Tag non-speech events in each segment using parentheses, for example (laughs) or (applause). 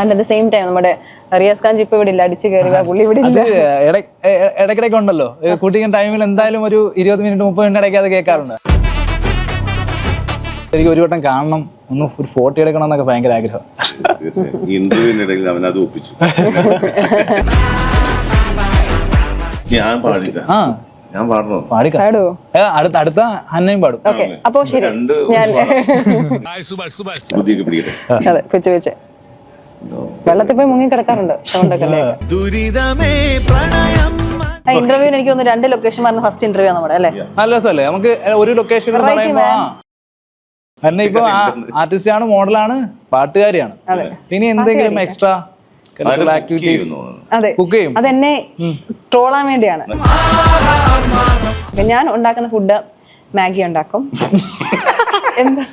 And at the same time നമ്മുടെ റിയാസ് ഖാൻ ഇപ്പൊ ഇവിടെ ഇല്ല അടിച്ചു കയറുക പുള്ളി ഇവിടെ ഇല്ല. ഇടയ്ക്കിടയ്ക്ക് ഉണ്ടല്ലോ. കുട്ടിക്കുന്ന ടൈമിൽ എന്തായാലും ഒരു ഇരുപത് മിനിറ്റ് മുപ്പത് മിനിറ്റ് ഇടയ്ക്ക് അത് കേൾക്കാറുണ്ട്. എനിക്ക് ഒരു വട്ടം കാണണം ഒന്ന് ഒരു ഫോട്ടോ എടുക്കണം എന്നൊക്കെ ഭയങ്കര ആഗ്രഹം. അപ്പൊ ഈ ഇന്റർവ്യൂവിനിടയിൽ അവൻ അത് ഒപ്പിച്ചു. ഞാൻ പാടില്ല. ആ. ഞാൻ പാടണോ? അടുത്ത അടുത്ത ഹന്നയും പാടും. ഓക്കെ അപ്പോ ശരി. ഞാൻ പിടിക്കട്ടെ. അതെ വെച്ച് വെച്ച്. വെള്ളത്തിൽ പോയി മുങ്ങി കിടക്കാറുണ്ട്. സൗണ്ടൊക്കെ. ദുരിതമേ പ്രണയം. ഇന്റർവ്യൂ എനിക്ക് തോന്നുന്നു രണ്ട് ലൊക്കേഷൻ പറഞ്ഞ ഫസ്റ്റ് ഇന്റർവ്യൂ ആണ് നമ്മുടെ അല്ലേ? നല്ല രസമല്ലേ? നമുക്ക് ഒരു ആ അന്ന ഇപ്പൊ ആർട്ടിസ്റ്റ് ആണ് മോഡലാണ് പാട്ടുകാരിയാണ്. ഇനി എന്തെങ്കിലും എക്സ്ട്രാ ആക്ടിവിറ്റീസ് കുക്ക് ചെയ്യും. അതെന്നെ ട്രോളാൻ വേണ്ടിയാണ്. ഞാൻ ഉണ്ടാക്കുന്ന ഫുഡ് മാഗി ഉണ്ടാക്കും. (laughs) എന്താ?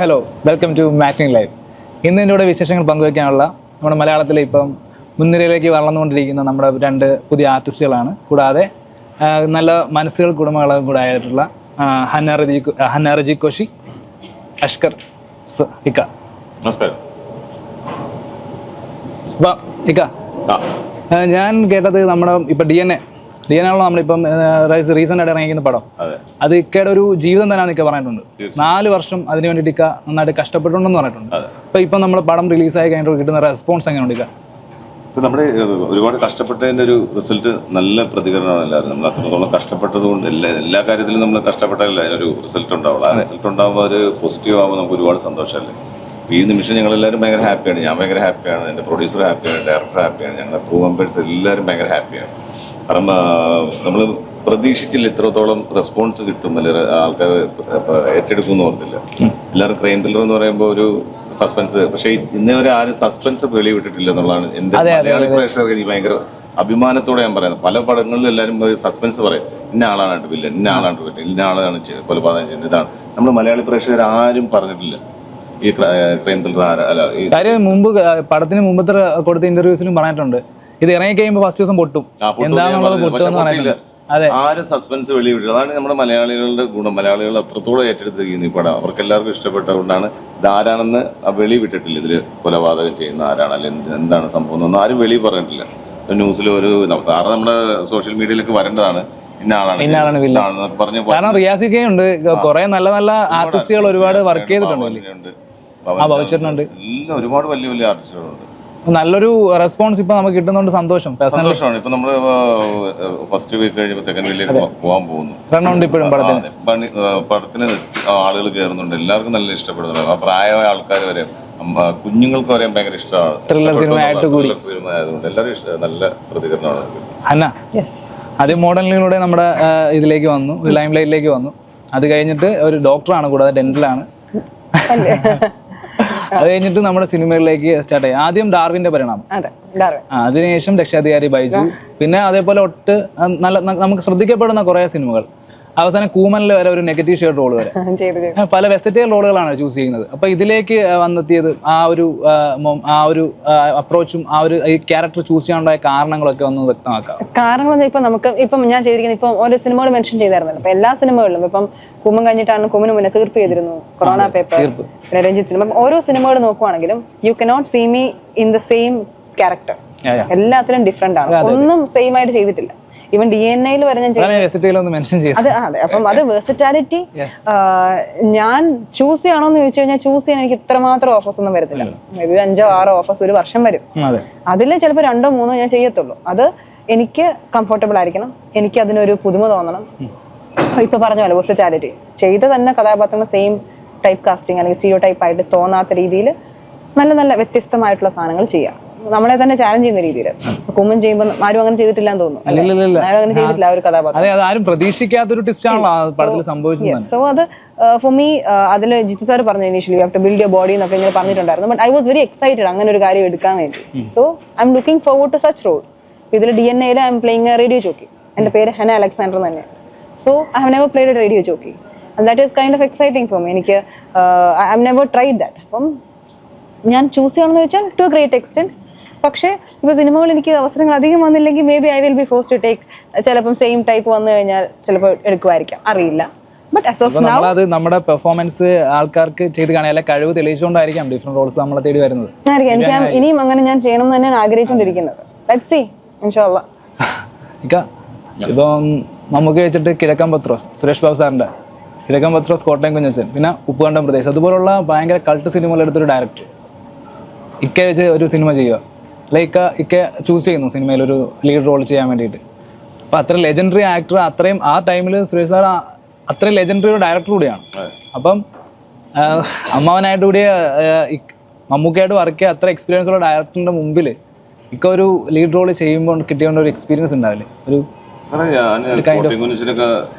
Hello welcome to matting life ഇന്ന് എന്റെ കൂടെ വിശേഷങ്ങൾ പങ്കുവയ്ക്കാനുള്ള നമ്മുടെ മലയാളത്തിലെ ഇപ്പം മുൻനിരയിലേക്ക് വളർന്നുകൊണ്ടിരിക്കുന്ന നമ്മുടെ രണ്ട് പുതിയ ആർട്ടിസ്റ്റുകളാണ് കൂടാതെ നല്ല മനസ്സുകൾ കുടുംബങ്ങളും കൂടെ ആയിട്ടുള്ള ഹന്നാറജി ഹന്ന റജി ഹന്ന റജി കോശി അഷ്കർ ഇക്ക. അപ്പം ഇക്ക. ഞാൻ കേട്ടത് നമ്മുടെ ഇപ്പം D N A D N ആണല്ലോ നമ്മളിപ്പം റീസെന്റ് ആയിട്ട് ഇറങ്ങിയിരിക്കുന്ന പടം. അതെ. ഇക്കയുടെ ഒരു ജീവിതം തന്നെയാണ് ഇക്ക പറഞ്ഞിട്ടുണ്ട്. നാല് വർഷം അതിന് വേണ്ടിയിട്ട് ഇക്ക നന്നായിട്ട് കഷ്ടപ്പെട്ടുണ്ടെന്ന് പറഞ്ഞിട്ടുണ്ട്. അപ്പൊ ഇപ്പം നമ്മുടെ പടം റിലീസായി കഴിഞ്ഞിട്ട് കിട്ടുന്ന റെസ്പോൺസ് എങ്ങനെയുണ്ട് ഇക്ക? ഇപ്പൊ നമ്മുടെ ഒരുപാട് കഷ്ടപ്പെട്ടതിന്റെ ഒരു റിസൾട്ട് നല്ല പ്രതികരണമാണ് എല്ലാവരും. നമ്മൾ അത്രത്തോളം കഷ്ടപ്പെട്ടത് കൊണ്ട് എല്ലാ എല്ലാ കാര്യത്തിലും നമ്മൾ കഷ്ടപ്പെട്ടാലല്ല അതിനൊരു റിസൾട്ട് ഉണ്ടാവുള്ളൂ. ആ റിസൾട്ട് ഉണ്ടാകുമ്പോൾ ഒരു പോസിറ്റീവ് ആകുമ്പോൾ നമുക്ക് ഒരുപാട് സന്തോഷമല്ലേ? ഈ നിമിഷം ഞങ്ങൾ എല്ലാവരും ഭയങ്കര ഹാപ്പിയാണ് ഞാൻ ഭയങ്കര ഹാപ്പിയാണ് എന്റെ പ്രൊഡ്യൂസർ ഹാപ്പിയാണ് ഡയറക്ടർ ഹാപ്പിയാണ് ഞങ്ങളുടെ ക്രൂ മെമ്പേഴ്സ് എല്ലാവരും ഭയങ്കര ഹാപ്പിയാണ് നമ്മൾ പ്രതീക്ഷിച്ചില്ല ഇത്രത്തോളം റെസ്പോൺസ് കിട്ടും. അല്ലെങ്കിൽ ആൾക്കാർ ഏറ്റെടുക്കുമെന്ന് ഓർത്തില്ല എല്ലാവരും ക്രൈം ത്രില്ലർ എന്ന് പറയുമ്പോൾ ഒരു സസ്പെൻസ് പക്ഷേ ഇന്നേ വരെ ആരും സസ്പെൻസ് വെളിവിട്ടിട്ടില്ല എന്നുള്ളതാണ് എന്റെ മലയാളി പ്രേക്ഷകർക്ക് എനിക്ക് ഭയങ്കര അഭിമാനത്തോടെ ഞാൻ പറയുന്നത്. പല പടങ്ങളിലും എല്ലാവരും സസ്പെൻസ് പറയും. ഇന്ന ആളാണ് വില്ലൻ ഇന്ന ആളാണ് വില്ലൻ ഇന്ന ആളാണ് കൊലപാതകം ചെയ്യുന്നത്. ഇതാണ്. നമ്മൾ മലയാളി പ്രേക്ഷകർ ആരും പറഞ്ഞിട്ടില്ല. ഈ ക്രൈം ത്രില്ലർ ആരാ അല്ല കാര്യം മുമ്പ് പടത്തിന് മുമ്പത്തെ കൊടുത്ത ഇന്റർവ്യൂസിലും പറഞ്ഞിട്ടുണ്ട്. ഇത് ഇറങ്ങി കഴിയുമ്പോൾ ഫസ്റ്റ് ദിവസം പൊട്ടും. എന്താണെന്നുള്ളത് പൊട്ടും എന്ന് പറഞ്ഞില്ല. അതെ. ആരും സസ്പെൻസ് വെളിവിട്ടില്ല അതാണ് നമ്മുടെ മലയാളികളുടെ ഗുണം. മലയാളികൾ അത്രത്തോളം ഏറ്റെടുത്തിരിക്കുന്നു ഈ പടം. അവർക്ക് എല്ലാവർക്കും ഇഷ്ടപ്പെട്ടതുകൊണ്ടാണ് ഇതാരാണെന്ന് വെളിവിട്ടിട്ടില്ല വെളി വിട്ടിട്ടില്ല. ഇതിൽ കൊലപാതകം ചെയ്യുന്ന ആരാണ്? അല്ലെങ്കിൽ എന്താണ് സംഭവം എന്നൊന്നും ആരും വെളി പറഞ്ഞിട്ടില്ല. ന്യൂസിൽ ഒരു സാറ് നമ്മുടെ സോഷ്യൽ മീഡിയയിലേക്ക് വരേണ്ടതാണ്. കാരണം റിയാസിക്ക ഉണ്ട്. കുറെ നല്ല നല്ല ആർട്ടിസ്റ്റുകൾ ഒരുപാട് വർക്ക് ചെയ്തിട്ടുണ്ട്. ആ ഭവിച്ചിട്ടുണ്ട്. എല്ലാം ഒരുപാട് വലിയ വലിയ ആർട്ടിസ്റ്റുകളുണ്ട് നല്ലൊരു റെസ്പോൺസ് ഇപ്പൊ നമുക്ക് കിട്ടുന്നോണ്ട് സന്തോഷം. സന്തോഷമാണ്. ഇപ്പൊ നമ്മൾ ഫസ്റ്റ് വീക്ക് കഴിഞ്ഞപ്പോ സെക്കൻഡ് വീക്കിലേക്ക് പോകാൻ പോകുന്നു. റണ്ണൗണ്ട് ഇപ്പോഴും പടത്തിന്. ആളുകൾ കയറുന്നുണ്ട് എല്ലാവർക്കും നല്ല ഇഷ്ടപ്പെടുന്നുണ്ട്. ആ പ്രായമായ ആൾക്കാർ വരെ കുഞ്ഞുങ്ങൾക്ക് വരെ ഭയങ്കര ഇഷ്ടമാണ്. ത്രില്ലർ സിനിമ ആയിട്ട് കൂടി. ആയതുകൊണ്ട് എല്ലാവരും ഇഷ്ടം നല്ല പ്രതികരണമാണ്. അന്ന? ആദ്യം മോഡലിലൂടെ നമ്മുടെ ഇതിലേക്ക് വന്നു. ലൈം ലൈറ്റിലേക്ക് വന്നു. അത് കഴിഞ്ഞിട്ട് ഒരു ഡോക്ടറാണ് കൂടാതെ ഡെന്റലാണ് അല്ലേ? അത് കഴിഞ്ഞിട്ട് നമ്മുടെ സിനിമകളിലേക്ക് സ്റ്റാർട്ട് ആയി ആദ്യം ഡാർവിന്റെ പരിണാമം. അതിനുശേഷം രക്ഷാധികാരി ബൈജു. പിന്നെ അതേപോലെ ഒട്ട് നല്ല നമുക്ക് ശ്രദ്ധിക്കപ്പെടുന്ന കുറെ സിനിമകൾ. അവസാനം കൂമനിൽ വരെ ഒരു നെഗറ്റീവ് ഷെയർ റോൾ വരെ. (laughs) പല വെസറ്റൈൽ റോളുകളാണ് ചൂസ് ചെയ്യുന്നത്. അപ്പൊ ഇതിലേക്ക് വന്നെത്തിയത് ആ ഒരു ആ, ഒരു അപ്രോച്ചും ആ ഒരു ഈ ക്യാരക്ടർ ചൂസ് ചെയ്യാനുണ്ടായ കാരണങ്ങളൊക്കെ ഒന്ന് വ്യക്തമാക്കാം. കാരണം ഇപ്പൊ നമുക്ക് ഇപ്പം ഞാൻ ചെയ്തിരിക്കുന്നത് ഇപ്പം ഓരോ സിനിമകൾ മെൻഷൻ ചെയ്തായിരുന്നല്ലോ. അപ്പൊ എല്ലാ സിനിമകളിലും ഇപ്പം കുമ്മൻ കഴിഞ്ഞിട്ടാണ് കുമ്മിന് മുന്നേ തീർപ്പ് ചെയ്തിരുന്നു. കൊറോണ പേപ്പർ തീർപ്പ്. പിന്നെ രഞ്ജിത്ത് സിനിമ ഓരോ സിനിമകൾ നോക്കുവാണെങ്കിലും you cannot see me in the same character. എല്ലാത്തിലും ഡിഫറെന്റ് ആണ്. ഒന്നും സെയിം ആയിട്ട് ചെയ്തിട്ടില്ല. ഈവൻ ഡി എൻ എയിൽ വരെ ഞാൻ അത് അതെ. അപ്പം അത് വേഴ്സിറ്റാലിറ്റി ഞാൻ ചൂസ് ചെയ്യണോ എന്ന് ചോദിച്ചു കഴിഞ്ഞാൽ ചൂസ് ചെയ്യാൻ എനിക്ക് ഇത്രമാത്രം ഓഫേഴ്സ് ഒന്നും വരത്തില്ല. മേ ബി അഞ്ചോ ആറോ ഓഫേഴ്സ് ഒരു വർഷം വരും. അതെ. അതിൽ ചിലപ്പോൾ രണ്ടോ മൂന്നോ ഞാൻ ചെയ്യത്തുള്ളൂ. അത് എനിക്ക് കംഫർട്ടബിൾ ആയിരിക്കണം. എനിക്ക് അതിനൊരു പുതുമ തോന്നണം. ഇപ്പൊ പറഞ്ഞ പോലെ വേഴ്സറ്റാലിറ്റി ചെയ്ത തന്നെ കഥാപാത്രങ്ങൾ സെയിം ടൈപ്പ് കാസ്റ്റിംഗ് അല്ലെങ്കിൽ സിയോ ടൈപ്പ് ആയിട്ട് തോന്നാത്ത രീതിയിൽ നല്ല നല്ല വ്യത്യസ്തമായിട്ടുള്ള സാധനങ്ങൾ ചെയ്യാം. നമ്മളെ തന്നെ ചാലഞ്ച് ചെയ്യുന്ന രീതിയിൽ. കുമ്മൻ ചെയ്യുമ്പോൾ ആരും അങ്ങനെ ചെയ്തിട്ടില്ല എന്ന് തോന്നുന്നു. ആരും അങ്ങനെ ചെയ്തിട്ടില്ല ആ ഒരു കഥാപാത്രം. ആരും പ്രതീക്ഷിക്കാത്തൊരു ട്വിസ്റ്റാണല്ലോ ആ പടത്തിൽ സംഭവിച്ചത് സോ അത് ഫോർ മീ അതിൽ ജിത്തു സാർ പറഞ്ഞു initially have to build your body എന്നൊക്കെ ഇങ്ങനെ പറഞ്ഞിട്ടുണ്ടായിരുന്നു. But I was very excited അങ്ങനെ ഒരു കാര്യം എടുക്കാൻ വേണ്ടി. So I'm looking forward to such roles ഇതിൽ ഡി എൻ എയിൽ ഐ എം പ്ലേയിങ് റേഡിയോ ചോക്കി എന്റെ പേര് ഹെന അലക്സാണ്ടർ തന്നെയാണ്. So I have never played radio ചോക്കി and that is kind of exciting for me എനിക്ക് I have never tried that അപ്പം ഞാൻ choose ചെയ്യണമെന്ന് വെച്ചാൽ ടു എ ഗ്രേറ്റ് എക്സ്റ്റെന്റ് പക്ഷേ ഇപ്പോൾ സിനിമകളിൽ എനിക്ക് അവസരങ്ങൾ അധികം വന്നില്ലെങ്കിൽ maybe I will be force to take ചിലപ്പം സെയിം ടൈപ്പ് വന്നു കഴിഞ്ഞാൽ ചിലപ്പോൾ എടുക്കുമായിരിക്കാം. അറിയില്ല. ബട്ട് ആസ് ഓഫ് നൗ നമ്മളത് നമ്മുടെ പെർഫോമൻസ് ആൾക്കാർക്ക് ചെയ്ത് കാണാൻ അല്ലെ കഴിവ് തെളിയിച്ചുകൊണ്ടായിരിക്കാം ഡിഫറെന്റ് റോൾസ് നമ്മളെ തേടി വരുന്നത്. എനിക്ക് ഇനിയും അങ്ങനെ ഞാൻ ചെയ്യണം എന്ന് തന്നെയാണ് ആഗ്രഹിച്ചുകൊണ്ടിരിക്കുന്നത്. ലെറ്റ് സി ഇൻഷാല്ല ഇപ്പം നമുക്ക് വെച്ചിട്ട് കിഴക്കൻ പത്രോസ് സുരേഷ് ബാബു സാറിന്റെ. കിഴക്കൻ പത്രോസ് കോട്ടയം കുഞ്ഞച്ചൻ. പിന്നെ ഉപ്പുകണ്ടം പ്രദേശം. അതുപോലുള്ള ഭയങ്കര കൾട്ട് സിനിമകൾ എടുത്തൊരു ഡയറക്ടർ ഇക്ക വെച്ച് ഒരു സിനിമ ചെയ്യുക. അല്ലെ ഒക്കെ ഇക്ക ചൂസ് ചെയ്യുന്നു സിനിമയിൽ ഒരു ലീഡ് റോൾ ചെയ്യാൻ വേണ്ടിയിട്ട്. അപ്പം അത്ര ലെജൻഡറി ആക്ടർ അത്രയും ആ ടൈമിൽ സുരേഷ് സാർ അത്ര അത്രയും ലെജൻഡറി ഒരു ഡയറക്ടർ കൂടിയാണ്. അപ്പം അമ്മാവനായിട്ട് കൂടി മമ്മൂക്കയായിട്ട് വർക്ക് ചെയ്യുക അത്ര എക്സ്പീരിയൻസ് ഉള്ള ഡയറക്ടറിന്റെ മുമ്പിൽ ഇക്ക ഒരു ലീഡ് റോൾ ചെയ്യുമ്പോൾ കിട്ടിയോണ്ട് ഒരു എക്സ്പീരിയൻസ് ഉണ്ടാവില്ലേ ഒരു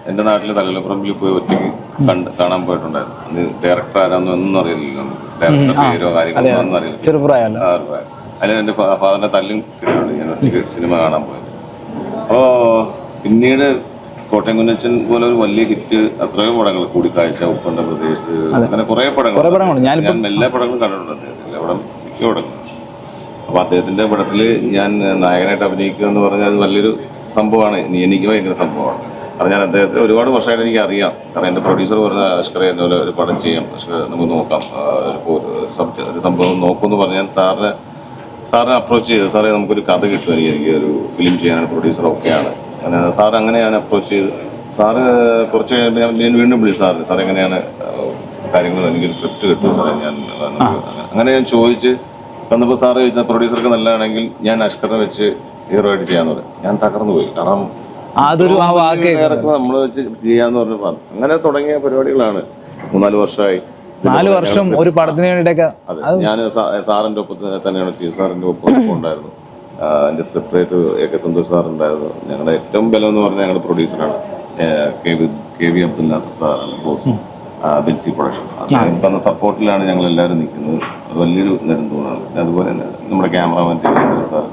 എന്റെ നാട്ടിലെ തലലപ്പറമ്പിൽ പോയി ഒറ്റയ്ക്ക് കണ്ട് കാണാൻ പോയിട്ടുണ്ടായിരുന്നു. ഡയറക്ടർ ആരാന്നോ ഒന്നും അറിയില്ല ഡയറക്ടർ പേരോ കാര്യങ്ങളോ ഒന്നും അറിയില്ല. ചെറുപ്രായമല്ല. അതിൽ എന്റെ ഫാദറിനെ തല്ലും കിട്ടിയിട്ടുണ്ട് ഞാൻ ഒറ്റയ്ക്ക് സിനിമ കാണാൻ പോയത്. അപ്പോൾ പിന്നീട് കോട്ടയം കുഞ്ഞച്ചൻ പോലെ ഒരു വലിയ ഹിറ്റ് അത്രയോ പടങ്ങൾ കൂടിക്കാഴ്ച ഉപ്പണ്ട പ്രദേശ് അങ്ങനെ കുറേ പടങ്ങൾ. ഞാൻ എല്ലാ പടങ്ങളും കണ്ടിട്ടുണ്ട്. എല്ലാ പടം മിക്ക പടങ്ങളും. അപ്പോൾ അദ്ദേഹത്തിന്റെ പടത്തിൽ ഞാൻ നായകനായിട്ട് അഭിനയിക്കുക എന്ന് പറഞ്ഞാൽ അത് വലിയൊരു സംഭവമാണ്. എനിക്ക് ഭയങ്കര സംഭവമാണ്. അത് ഞാൻ അദ്ദേഹത്തെ ഒരുപാട് വർഷമായിട്ട് എനിക്ക് അറിയാം. കാരണം എന്റെ പ്രൊഡ്യൂസർ പറഞ്ഞ അഷ്കറെ എന്നോട് ഒരു പടം ചെയ്യാം. നമുക്ക് നോക്കാം. ഒരു സംഭവം നോക്കുമെന്ന് പറഞ്ഞാൽ സാറിനെ സാറിനെ അപ്രോച്ച് ചെയ്തു സാറേ നമുക്കൊരു കഥ കിട്ടും. എനിക്ക് എനിക്ക് ഒരു ഫിലിം ചെയ്യാനാണ് പ്രൊഡ്യൂസർ ഒക്കെയാണ്. അങ്ങനെ സാർ അങ്ങനെ ഞാൻ അപ്രോച്ച് ചെയ്തു. സാറ് കുറച്ച് കഴിയുമ്പോൾ ഞാൻ വീണ്ടും വിളിച്ചു സാറിന്. സാർ എങ്ങനെയാണ് കാര്യങ്ങൾ എനിക്കൊരു സ്ക്രിപ്റ്റ് കിട്ടും സാറേ? ഞാൻ അങ്ങനെ- ഞാൻ ചോദിച്ച് വന്നപ്പോൾ സാറ് ചോദിച്ചാൽ പ്രൊഡ്യൂസർക്ക് നല്ലതാണെങ്കിൽ ഞാൻ അഷ്കറിനെ വെച്ച് ഹീറോ ആയിട്ട് ചെയ്യാന്ന് പറയും ഞാൻ തകർന്നു പോയി. കാരണം അതൊരു നമ്മൾ വെച്ച് ചെയ്യാന്ന് പറഞ്ഞു അങ്ങനെ തുടങ്ങിയ പരിപാടികളാണ്. മൂന്നാൽ വർഷമായി നാല് വർഷം ഒരു പടത്തിന് വേണ്ടിയിട്ടൊക്കെ ഞാൻ സാറിന്റെ ഒപ്പത്തിൽ തന്നെയാണ് ടി സാറിന്റെ ഒപ്പം ഒപ്പം (coughs) ഉണ്ടായിരുന്നു script writer A K Santhosh sir ഉണ്ടായിരുന്നു. ഞങ്ങളുടെ ഏറ്റവും ബലം എന്ന് പറഞ്ഞാൽ ഞങ്ങളുടെ പ്രൊഡ്യൂസറാണ്. കെ വി അബ്ദുൽ നാസർ സാറാണ് ബോസ്. ബിൻസി പ്രൊഡക്ഷൻ. അദ്ദേഹം തന്ന സപ്പോർട്ടിലാണ് ഞങ്ങൾ എല്ലാവരും നിൽക്കുന്നത്. അത് വലിയൊരു നെടുന്തൂണാണ്. പിന്നെ അതുപോലെ തന്നെ നമ്മുടെ ക്യാമറാമാൻ സാർ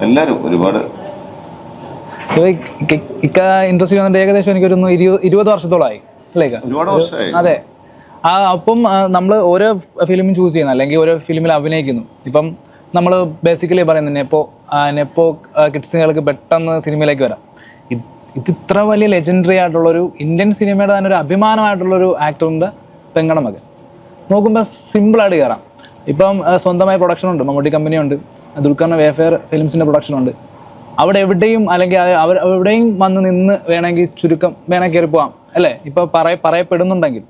എല്ലാവരും ഒരുപാട് ഇക്ക- ഇൻട്രസ്റ്റ് ഏകദേശം എനിക്കൊരു ഒരു ഇരുപത് വർഷത്തോളായി വർഷത്തോളമായി. അല്ലേ ഒരുപാട് വർഷമായി. അതെ. ആ അപ്പം നമ്മൾ ഓരോ ഫിലിം ചൂസ് ചെയ്യുന്നു. അല്ലെങ്കിൽ ഓരോ ഫിലിമിൽ അഭിനയിക്കുന്നു. ഇപ്പം നമ്മൾ ബേസിക്കലി പറയുന്നത് നെപ്പോ നെപ്പോ കിഡ്സുകൾക്ക് പെട്ടെന്ന് സിനിമയിലേക്ക് വരാം. ഇത് ഇത് ഇത്ര വലിയ ലെജൻഡറി ആയിട്ടുള്ളൊരു ഇന്ത്യൻ സിനിമയുടെ തന്നെ ഒരു അഭിമാനമായിട്ടുള്ളൊരു ആക്ടറിന്റെ പെങ്ങണ മകൻ. നോക്കുമ്പോൾ സിമ്പിളായിട്ട് കയറാം ഇപ്പം സ്വന്തമായ പ്രൊഡക്ഷൻ ഉണ്ട്. മമ്മൂട്ടി കമ്പനി ഉണ്ട്. ദുൽഖറിന്റെ വേഫെയർ ഫിലിംസിന്റെ പ്രൊഡക്ഷൻ ഉണ്ട്. അവിടെ എവിടെയും അല്ലെങ്കിൽ അവർ എവിടെയും വന്ന് നിന്ന് വേണമെങ്കിൽ ചുരുക്കം വേണമെങ്കിൽ കയറി പോവാം. അല്ലേ? ഇപ്പോൾ പറയ പറയപ്പെടുന്നുണ്ടെങ്കിൽ.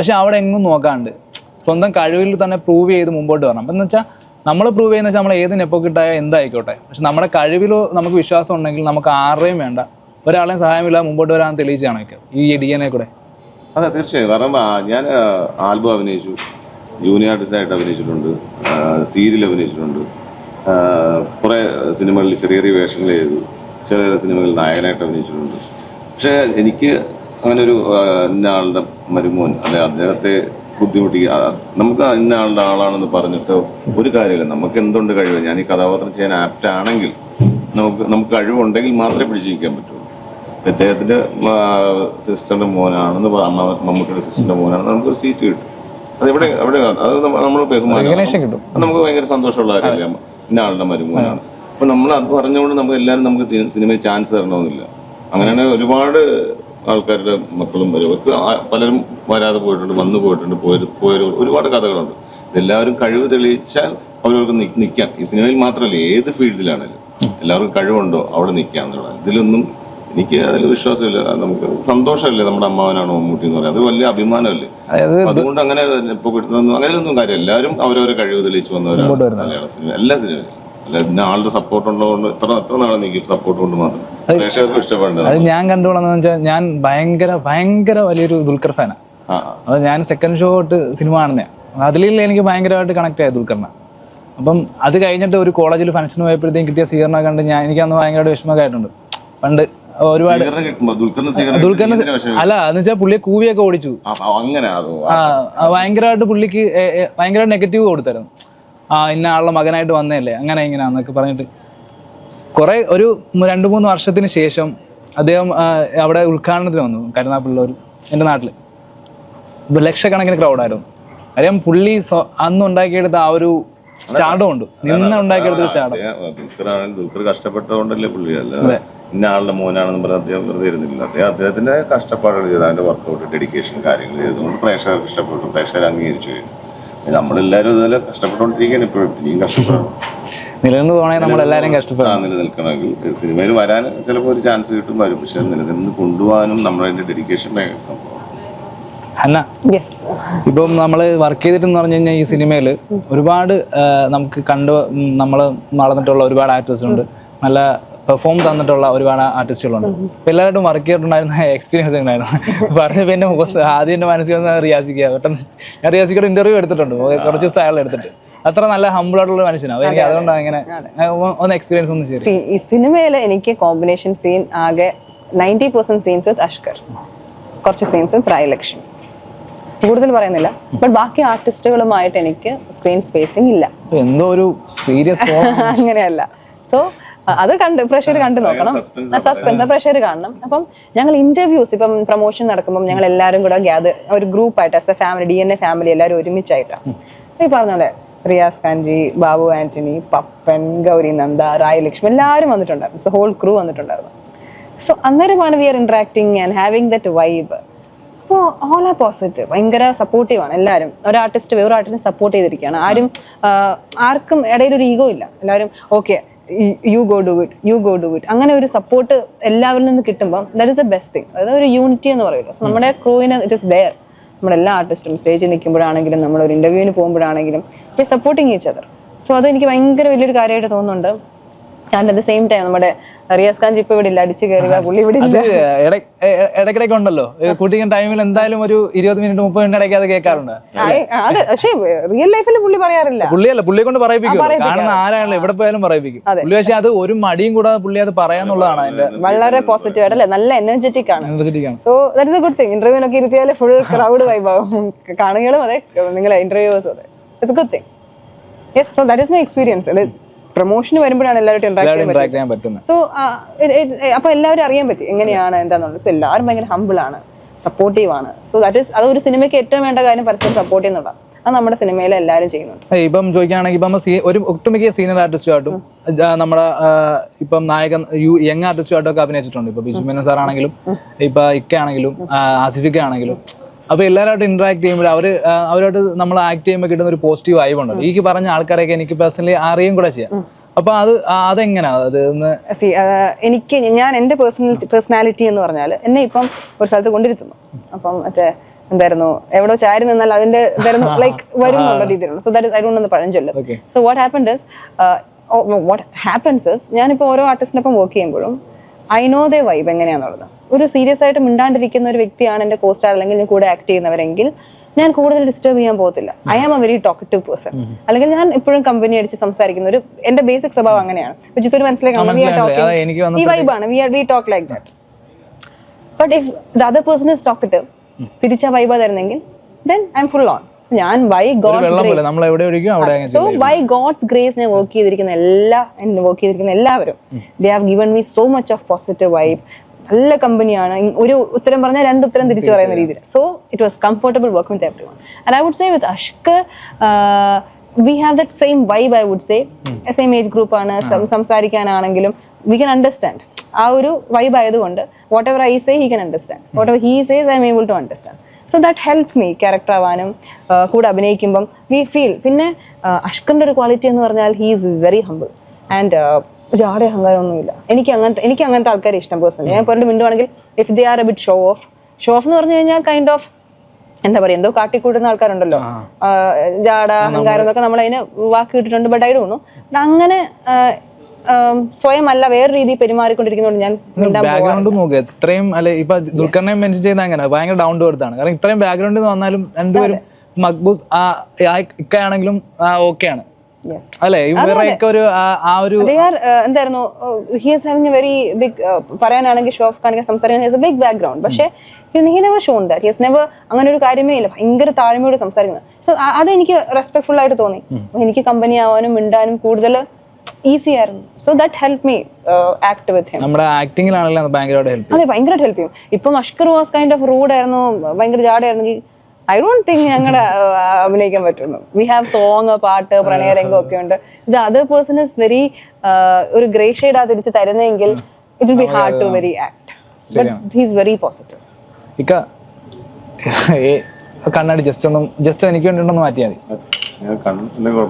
പക്ഷെ അവിടെ എങ്ങും നോക്കാണ്ട്. സ്വന്തം കഴിവിൽ തന്നെ പ്രൂവ് ചെയ്ത് മുമ്പോട്ട് വരണം. എന്ന് വെച്ചാൽ നമ്മൾ പ്രൂവ് ചെയ്യുന്ന വെച്ചാൽ നമ്മൾ ഏത് നെപ്പോ കിട്ടായ എന്തായിക്കോട്ടെ. പക്ഷെ നമ്മുടെ കഴിവിലോ നമുക്ക് വിശ്വാസം ഉണ്ടെങ്കിൽ നമുക്ക് ആരുടെയും വേണ്ട. ഒരാളെയും സഹായമില്ല മുമ്പോട്ട് വരാൻ തെളിയിച്ചാണ് ഈ എ കൂടെ. അതെ തീർച്ചയായും. കാരണം ഞാൻ ആൽബം അഭിനയിച്ചു. ജൂനിയർ ആർട്ടിസ്റ്റായിട്ട് അഭിനയിച്ചിട്ടുണ്ട്. സീരിയൽ അഭിനയിച്ചിട്ടുണ്ട്. കുറെ സിനിമകളിൽ ചെറിയ ചെറിയ വേഷങ്ങൾ ചെയ്തു. ചില സിനിമകളിൽ നായകനായിട്ട് അഭിനയിച്ചിട്ടുണ്ട്. പക്ഷേ എനിക്ക് അങ്ങനെ ഒരു ഇന്ന ആളുടെ മരുമോൻ അല്ലെ അദ്ദേഹത്തെ ബുദ്ധിമുട്ടി നമുക്ക് ഇന്ന ആളുടെ ആളാണെന്ന് പറഞ്ഞിട്ട് ഒരു കാര്യമില്ല. നമുക്ക് എന്തുണ്ട് കഴിവ്? ഞാൻ ഈ കഥാപാത്രം ചെയ്യാൻ ആപ്റ്റ് ആണെങ്കിൽ നമുക്ക് നമുക്ക് കഴിവുണ്ടെങ്കിൽ മാത്രമേ പിടിച്ചിരിക്കാൻ പറ്റുള്ളൂ. അദ്ദേഹത്തിന്റെ സിസ്റ്ററിന്റെ മോനാണെന്ന് മമ്മൂട്ടിയുടെ സിസ്റ്ററിന്റെ മോനാണെന്ന് നമുക്കൊരു സീറ്റ് കിട്ടും. അത് എവിടെ എവിടെ അത് നമ്മൾ ബഹുമാനം കിട്ടും. നമുക്ക് ഭയങ്കര സന്തോഷമുള്ള കാര്യമില്ല? ഇന്ന ആളുടെ മരുമോനാണ്. അപ്പൊ നമ്മൾ അത് പറഞ്ഞുകൊണ്ട് നമുക്ക് എല്ലാവരും നമുക്ക് സിനിമയിൽ ചാൻസ് തരണമെന്നില്ല. അങ്ങനെയാണ് ഒരുപാട് ആൾക്കാരുടെ മക്കളും വരും. അവർക്ക് പലരും വരാതെ പോയിട്ടുണ്ട് വന്നു പോയിട്ടുണ്ട് പോയത് പോയൊരു ഒരുപാട് കഥകളുണ്ട്. ഇതെല്ലാവരും കഴിവ് തെളിയിച്ചാൽ അവരവർക്ക് നിൽക്കാം ഈ സിനിമയിൽ മാത്രമല്ല ഏത് ഫീൽഡിലാണെങ്കിലും എല്ലാവർക്കും കഴിവുണ്ടോ അവിടെ നിൽക്കാം എന്നുള്ളത്. ഇതിലൊന്നും എനിക്ക് അതിൽ വിശ്വാസമില്ല. നമുക്ക് സന്തോഷമല്ലേ നമ്മുടെ അമ്മാവനാണ് മമ്മൂട്ടി എന്ന് പറയുന്നത്. അത് വലിയ അഭിമാനമല്ലേ? അതുകൊണ്ട് അങ്ങനെ ഇപ്പൊ കിട്ടുന്നൊന്നും അങ്ങനെയൊന്നും കാര്യം എല്ലാവരും അവരവരെ കഴിവ് തെളിയിച്ചു വന്നവരാണ് മലയാള സിനിമ എല്ലാ സിനിമയിലും. ഇന്ന ആളുടെ സപ്പോർട്ട് ഉള്ളതുകൊണ്ട് എത്ര എത്ര നാളെ നീക്കി സപ്പോർട്ട് കൊണ്ട് മാത്രം. പ്രേക്ഷകർക്ക് അത് ഞാൻ കണ്ടുകൊള്ളുന്നത് വെച്ചാൽ ഞാൻ ഭയങ്കര ഭയങ്കര വലിയൊരു ദുൽഖർ ഫാനാണ് അപ്പൊ അത് ഞാൻ സെക്കൻഡ് ഷോ തൊട്ട് സിനിമ കാണുന്നതാണ് അതിൽ എനിക്ക് ഭയങ്കരമായിട്ട് കണക്ട് ആയത് ദുൽഖറിനെ. അപ്പം അത് കഴിഞ്ഞിട്ട് ഒരു കോളേജിൽ ഫംഗ്ഷന് പോയപ്പോഴത്തേക്കും കിട്ടിയ സ്വീകരണം കണ്ട് ഞാൻ എനിക്ക് അന്ന് ഭയങ്കര വിഷമമായിട്ടുണ്ട് പണ്ട് ഒരുപാട് ദുൽഖറിന് അല്ല എന്ന് വെച്ചാൽ പുള്ളിയെ കൂവിയൊക്കെ ഓടിച്ചു. അങ്ങനെ ഭയങ്കരമായിട്ട് പുള്ളിക്ക് ഭയങ്കരമായിട്ട് നെഗറ്റീവ് കൊടുത്തായിരുന്നു. ആ ഇന്ന ആളുടെ മകനായിട്ട് വന്നതല്ലേ? അങ്ങനെ ഇങ്ങനെയാന്നൊക്കെ പറഞ്ഞിട്ട് കുറെ ഒരു രണ്ട് മൂന്ന് വർഷത്തിന് ശേഷം അദ്ദേഹം അവിടെ ഉദ്ഘാടനത്തിന് വന്നു കരുനാപ്പിള്ളൂർ എന്റെ നാട്ടിൽ ഇപ്പൊ ലക്ഷക്കണക്കിന് ക്രൗഡായിരുന്നു അറിയാം പുള്ളി അന്ന് ഉണ്ടാക്കിയെടുത്ത ആ ഒരു സ്റ്റാർഡും ഉണ്ട് നിന്ന് ഉണ്ടാക്കിയെടുത്ത ഒരു സ്റ്റാർഡും. ദുൽഖർ കഷ്ടപ്പെട്ടതുകൊണ്ടല്ലേ പുള്ളി? അല്ല ഇന്ന ആളുടെ മോനാണെന്ന് പറഞ്ഞ് അദ്ദേഹം വെറുതെ ഇരുന്നില്ല. അദ്ദേഹം അദ്ദേഹത്തിന്റെ കഷ്ടപ്പാടുകൾ ചെയ്ത് അതിന്റെ വർക്കൗട്ട് ഡെഡിക്കേഷൻ കാര്യങ്ങൾ ചെയ്തുകൊണ്ട് പ്രേക്ഷകർക്ക് ഇഷ്ടപ്പെട്ടു. പ്രേക്ഷകർ അംഗീകരിച്ചു നമ്മളെല്ലാവരും ഇതുപോലെ കഷ്ടപ്പെട്ടുകൊണ്ടിരിക്കുകയാണ് ഇപ്പോഴും. ഇനിയും കഷ്ടപ്പെടണം. നിലനിന്ന് പോകണേ നമ്മളെല്ലാവരും ആ, കഷ്ടപ്പെടണം നിലനിൽക്കണമെങ്കിൽ സിനിമയിൽ വരാൻ ചിലപ്പോൾ ഒരു ചാൻസ് കിട്ടും വരും. പക്ഷെ നിലനിന്ന് കൊണ്ടുപോകാനും നമ്മളതിന്റെ ഡെഡിക്കേഷൻ ഭയങ്കര സംഭവം ഇപ്പം നമ്മൾ വർക്ക് ചെയ്തിട്ടെന്ന് പറഞ്ഞു കഴിഞ്ഞാൽ ഈ സിനിമയിൽ ഒരുപാട് നമുക്ക് കണ്ട് നമ്മൾ വളർന്നിട്ടുള്ള ഒരുപാട് ആക്ടേഴ്സ് ഉണ്ട്. നല്ല പെർഫോം തന്നിട്ടുള്ള ഒരുപാട് ആർട്ടിസ്റ്റുകളുണ്ട് എല്ലാവരായിട്ടും എല്ലാവരും വർക്ക് ചെയ്തിട്ടുണ്ടായിരുന്ന (laughs) എക്സ്പീരിയൻസ് ഉണ്ടായിരുന്നു (laughs) പറഞ്ഞപ്പോൾ എന്റെ മുഖത്ത് ആദ്യം എന്റെ മനസ്സിൽ വന്ന റിയാസിക്ക പെട്ടെന്ന് ഞാൻ റിയാസിക്കോട് ഇന്റർവ്യൂ എടുത്തിട്ടുണ്ട്. കുറച്ച് ദിവസം അയാൾ എടുത്തിട്ട്. അത്ര നല്ല ഹമ്പിൾ ആയിട്ടുള്ള മനുഷ്യനാണ് എനിക്ക് അതുകൊണ്ടാണ് ഇങ്ങനെ ഒന്ന് എക്സ്പീരിയൻസ് ഒന്ന് ചെയ്തു ഈ സിനിമയിൽ എനിക്ക് കോമ്പിനേഷൻ സീൻ ആകെ ninety percent scenes with Ashkar കുറച്ച് സീൻസ് വിത്ത് റായലക്ഷ്മി കൂടുതൽ പറയുന്നില്ല. ബട്ട് ബാക്കി ആർട്ടിസ്റ്റുകളുമായിട്ട് എനിക്ക് സ്ക്രീൻ സ്പേസിംഗ് ഇല്ല. എന്തോ ഒരു സീരിയസ് (laughs) അങ്ങനെയല്ല. സോ അത് കണ്ട് പ്രഷർ കണ്ടു നോക്കണം. സസ്പെൻസ് പ്രഷർ കാണണം. അപ്പം ഞങ്ങൾ ഇന്റർവ്യൂസ് ഇപ്പം പ്രൊമോഷൻ നടക്കുമ്പോൾ ഞങ്ങൾ എല്ലാവരും കൂടെ ഗ്യാദർ ഒരു ഗ്രൂപ്പ് ആയിട്ട് as a family D N A family എല്ലാവരും ഒരുമിച്ചായിട്ടാണ് ഈ പറഞ്ഞ പോലെ റിയാസ് ഖാൻജി ബാബു ആന്റണി പപ്പൻ ഗൗരി നന്ദ റായ് ലക്ഷ്മി എല്ലാവരും വന്നിട്ടുണ്ടായിരുന്നു. സോ ഹോൾ ക്രൂ വന്നിട്ടുണ്ടായിരുന്നു. സോ അന്നേരമാണ് we are interacting and having that vibe അപ്പോൾ ഓൾ ആ പോസിറ്റീവ് ഭയങ്കര സപ്പോർട്ടീവ് ആണ് എല്ലാവരും. ഒരു ആർട്ടിസ്റ്റ് വേറെ ആർട്ടിസ്റ്റിനെ സപ്പോർട്ട് ചെയ്തിരിക്കുകയാണ്. ആരും ആർക്കും ഇടയിൽ ഒരു ഈഗോ ഇല്ല. എല്ലാവരും okay you go do it you go do it അങ്ങനെ ഒരു സപ്പോർട്ട് എല്ലാവരിൽ നിന്ന് കിട്ടുമ്പോൾ that is a best thing അതായത് ഒരു യൂണിറ്റി എന്ന് പറയുമല്ലോ സോ നമ്മുടെ ക്രൂവിന് ഇറ്റ് ഇസ് ദെയർ നമ്മുടെ എല്ലാ ആർട്ടിസ്റ്റും സ്റ്റേജിൽ നിൽക്കുമ്പോഴാണെങ്കിലും നമ്മൾ ഒരു ഇന്റർവ്യൂവിന് പോകുമ്പോഴാണെങ്കിലും സപ്പോർട്ടിങ് ഈച്ച് അതർ സോ അത് എനിക്ക് ഭയങ്കര വലിയൊരു കാര്യമായിട്ട് തോന്നുന്നുണ്ട്. And at the same time നമ്മുടെ റിയാസ് ഖാൻ ഇപ്പൊ ഇവിടെ ഇല്ല. അടിച്ചു കയറുക പുള്ളി ഇവിടെ ഇല്ല. ഇടയ്ക്കിടയ്ക്ക് ഉണ്ടല്ലോ. കൂട്ടിക്കുന്ന ടൈമിൽ എന്തായാലും ഒരു ഇരുപത് മിനിറ്റ് മുപ്പത് മിനിറ്റ് ഇടയ്ക്ക് അത് കേൾക്കാറുണ്ട്. അത് പക്ഷേ റിയൽ ലൈഫിൽ പുള്ളി പറയാറില്ല. പുള്ളിയല്ല പുള്ളിയെ കൊണ്ട് പറയിപ്പിക്കും. കാണുന്ന ആരാണല്ലോ എവിടെ പോയാലും പറയിപ്പിക്കും. അതെ. പുള്ളി പക്ഷെ അത് ഒരു മടിയും കൂടാതെ പുള്ളി അത് പറയാന്നുള്ളതാണ് അതിന്റെ വളരെ പോസിറ്റീവ് ആയിട്ട് അല്ലെ? നല്ല എനർജറ്റിക് ആണ്. എനർജറ്റിക് ആണ്. So that's a good thing interview ഇന്റർവ്യൂവിനൊക്കെ ഇരുത്തിയാൽ ഫുൾ ക്രൗഡ് വൈബ് വൈബാവും കാണുകളും അതെ നിങ്ങളെ ഇന്റർവ്യൂവേഴ്സും അതെ. It's good thing yes so that is my experience അത് പ്രൊമോഷന് വരുമ്പോഴാണ് എല്ലാവരും ഇന്ററാക്ട് ചെയ്യാൻ പറ്റുന്നത്. സോ അപ്പൊ എല്ലാവരും അറിയാൻ പറ്റും എങ്ങനെയാണ് എന്താന്നുള്ളത്. സോ എല്ലാവരും ഭയങ്കര ഹമ്പിൾ ആണ് സപ്പോർട്ടീവ് ആണ്. സോ ദാറ്റ് ഇസ് അത് ഒരു സിനിമയ്ക്ക് ഏറ്റവും വേണ്ട കാര്യം പരസ്പരം സപ്പോർട്ട് ചെയ്യുന്നുള്ളതാണ്. അത് നമ്മുടെ സിനിമയിൽ എല്ലാവരും ചെയ്യുന്നുണ്ട്. ഇപ്പം ചോദിക്കുകയാണെങ്കിൽ ഇപ്പം ഒരു ഒട്ടുമിക്ക സീനിയർ ആർട്ടിസ്റ്റുമായിട്ടും നമ്മുടെ ഇപ്പം നായകൻ യു യങ് ആർട്ടിസ്റ്റുമായിട്ടും ഒക്കെ അഭിനയിച്ചിട്ടുണ്ട്. ഇപ്പൊ ബിജു മേനോൻ സാർ ആണെങ്കിലും ഇപ്പൊ ഇക്ക ആണെങ്കിലും ആസിഫിക്ക ആണെങ്കിലും. അപ്പൊ എല്ലാവരുമായിട്ട് ഇന്ററാക്ട് ചെയ്യുമ്പോൾ അവർ അവരോട് നമ്മൾ ആക്ട് ചെയ്യുമ്പോൾ കിട്ടുന്ന ഒരു പോസിറ്റീവ് വൈബ് ഉണ്ട് ഈ പറഞ്ഞ ആൾക്കാരൊക്കെ എനിക്ക് പേഴ്സണലി അറിയും കൂടെ ചെയ്യാം. അപ്പൊ അത് അതെങ്ങനെയാ എനിക്ക് ഞാൻ എന്റെ പേഴ്സണൽ പേഴ്സണാലിറ്റി എന്ന് പറഞ്ഞാൽ എന്നെ ഇപ്പം ഒരു സ്ഥലത്ത് കൊണ്ടിരുത്തുന്നു. അപ്പം മറ്റേ എന്തായിരുന്നു എവിടെ ചാരി നിന്നാൽ അതിന്റെ എന്തായിരുന്നു ലൈക്ക് (laughs) വരും എന്നുള്ള രീതിയിലുള്ള. സോ ദാറ്റ് ഐ ഡോണ്ട് ഒന്ന് പഴഞ്ചൊല്ല്. So what happened is what happens is ഞാനിപ്പോൾ ഓരോ ആർട്ടിസ്റ്റിനൊപ്പം വർക്ക് ചെയ്യുമ്പോഴും ഐ നോ ദ വൈബ് എങ്ങനെയാണെന്നുള്ളത് ഒരു സീരിയസ് ആയിട്ട് മിണ്ടാണ്ടിരിക്കുന്ന ഒരു വ്യക്തിയാണ് എന്റെ കോസ്റ്റാർ അല്ലെങ്കിൽ കൂടെ ആക്ട് ചെയ്യുന്നവരെങ്കിൽ ഞാൻ കൂടുതൽ ഡിസ്റ്റർബ് ചെയ്യാൻ പോകത്തില്ല. I am a very talkative person അല്ലെങ്കിൽ ഞാൻ ഇപ്പോഴും കമ്പനി അടിച്ച് സംസാരിക്കുന്ന ഒരു എന്റെ ബേസിക് സ്വഭാവം അങ്ങനെയാണ്. ഇപ്പൊ ജിത്തൊരു മനസ്സിലാക്കണം ഈ വൈബാണ് we are we talk like that but if the other person is talkative തിരിച്ച വൈബാ തരുന്നെങ്കിൽ then I'm full on ഞാൻ why God's so by God's grace ഞാൻ വർക്ക് ചെയ്തിരിക്കുന്ന എല്ലാ വർക്ക് ചെയ്തിരിക്കുന്ന എല്ലാവരും they have given me so much of positive vibe നല്ല കമ്പനിയാണ്. ഒരു ഉത്തരം പറഞ്ഞാൽ രണ്ട് ഉത്തരം തിരിച്ചു പറയുന്ന രീതിയിൽ so it was comfortable work with everyone and I would say with Ashkar we have that same vibe I would say same age group ആണ് സം- സംസാരിക്കാനാണെങ്കിലും വി കൻ അണ്ടർസ്റ്റാൻഡ് ആ ഒരു വൈബ് ആയതുകൊണ്ട് whatever I say he can understand whatever he says I'm able to understand so that help me character ആവാനും കൂടെ അഭിനയിക്കുമ്പം we feel പിന്നെ അഷ്കന്റെ ഒരു ക്വാളിറ്റി എന്ന് പറഞ്ഞാൽ he is very humble and ജാടെ അഹങ്കാരമൊന്നുമില്ല. എനിക്ക് അങ്ങനത്തെ എനിക്ക് അങ്ങനത്തെ ആൾക്കാരെ ഇഷ്ടം പേഴ്സണലി ഞാൻ പറഞ്ഞു മിണ്ടുവാണെങ്കിൽ if they are a bit show off show off എന്ന് പറഞ്ഞു കഴിഞ്ഞാൽ കൈൻഡ് ഓഫ് എന്താ പറയുക എന്തോ കാട്ടിക്കൂട്ടുന്ന ആൾക്കാരുണ്ടല്ലോ. ജാട അഹങ്കാരം എന്നൊക്കെ നമ്മളതിന് വാക്ക് കിട്ടിയിട്ടുണ്ട് ബട്ട് ഐ ഡോണു അങ്ങനെ സ്വയം അല്ല വേറെ രീതിയിൽ പെരുമാറിക്കൊണ്ടിരിക്കുന്നതുകൊണ്ട് ഞാൻ ബാക്ക്ഗ്രൗണ്ട് നോക്കുക എത്രയും അല്ലെ ഇപ്പൊ ദുൽഖറിനെ മെൻഷൻ ചെയ്യുന്ന അങ്ങനെ ഭയങ്കര ഡൗൺ ടു എർത്ത് ആണ്. കാരണം ഇത്രയും ബാക്ക്ഗ്രൗണ്ടിൽ വന്നാലും രണ്ടുപേരും മക്ബൂസ് ആ ആ ഇക്കയാണെങ്കിലും ഓക്കെ ആണ്. യെസ് അല്ലെ ഇവരുടെയൊക്കെ ഒരു ആ- ഒരു എന്തായിരുന്നു he is having a very big പറയാനാണെങ്കിൽ ഷോ ഓഫ് കാണിക്കാൻ സംസാരിക്കാൻ ഹിസ് എ ബിഗ് ബാക്ക്ഗ്രൗണ്ട് പക്ഷേ he never shown that his never അങ്ങനെ ഒരു കാര്യമേ ഇല്ല. ഭയങ്കര താഴ്മയോട് സംസാരിക്കുന്നത്. സോ അത് എനിക്ക് റെസ്പെക്ട്ഫുൾ ആയിട്ട് തോന്നി. എനിക്ക് കമ്പനി ആവാനും മിണ്ടാനും കൂടുതൽ ഈസി ആയിരുന്നു. So that help me act with him നമ്മുടെ ആക്ടിങ്ങിലാണെങ്കിലും അത് ഭയങ്കരമായിട്ട് ഹെൽപ്പ് അതെ ഭയങ്കരമായിട്ട് ഹെൽപ്പ് ചെയ്യും. ഇപ്പം Ashkar was kind of rude ആയിരുന്നു ഭയങ്കര ജാടായിരുന്നെങ്കിൽ ഐ ഡോണ്ട് തിങ്ക് ഞങ്ങളുടെ (laughs) അഭിനയിക്കാൻ പറ്റുന്നു വി ഹാവ് സോങ് പാട്ട് പ്രണയരംഗം ഒക്കെ ഉണ്ട്. ഇത് അതർ പേഴ്സൺ ഇസ് വെരി ഒരു ഗ്രേ ഷെയ്ഡ് ആ തിരിച്ച് തരുന്നെങ്കിൽ it will be hard to very act but he's very positive കണ്ണാടി ജസ്റ്റ് ഒന്നും ജസ്റ്റ് എനിക്ക് വേണ്ടിയിട്ടൊന്ന് മാറ്റിയാൽ മതി.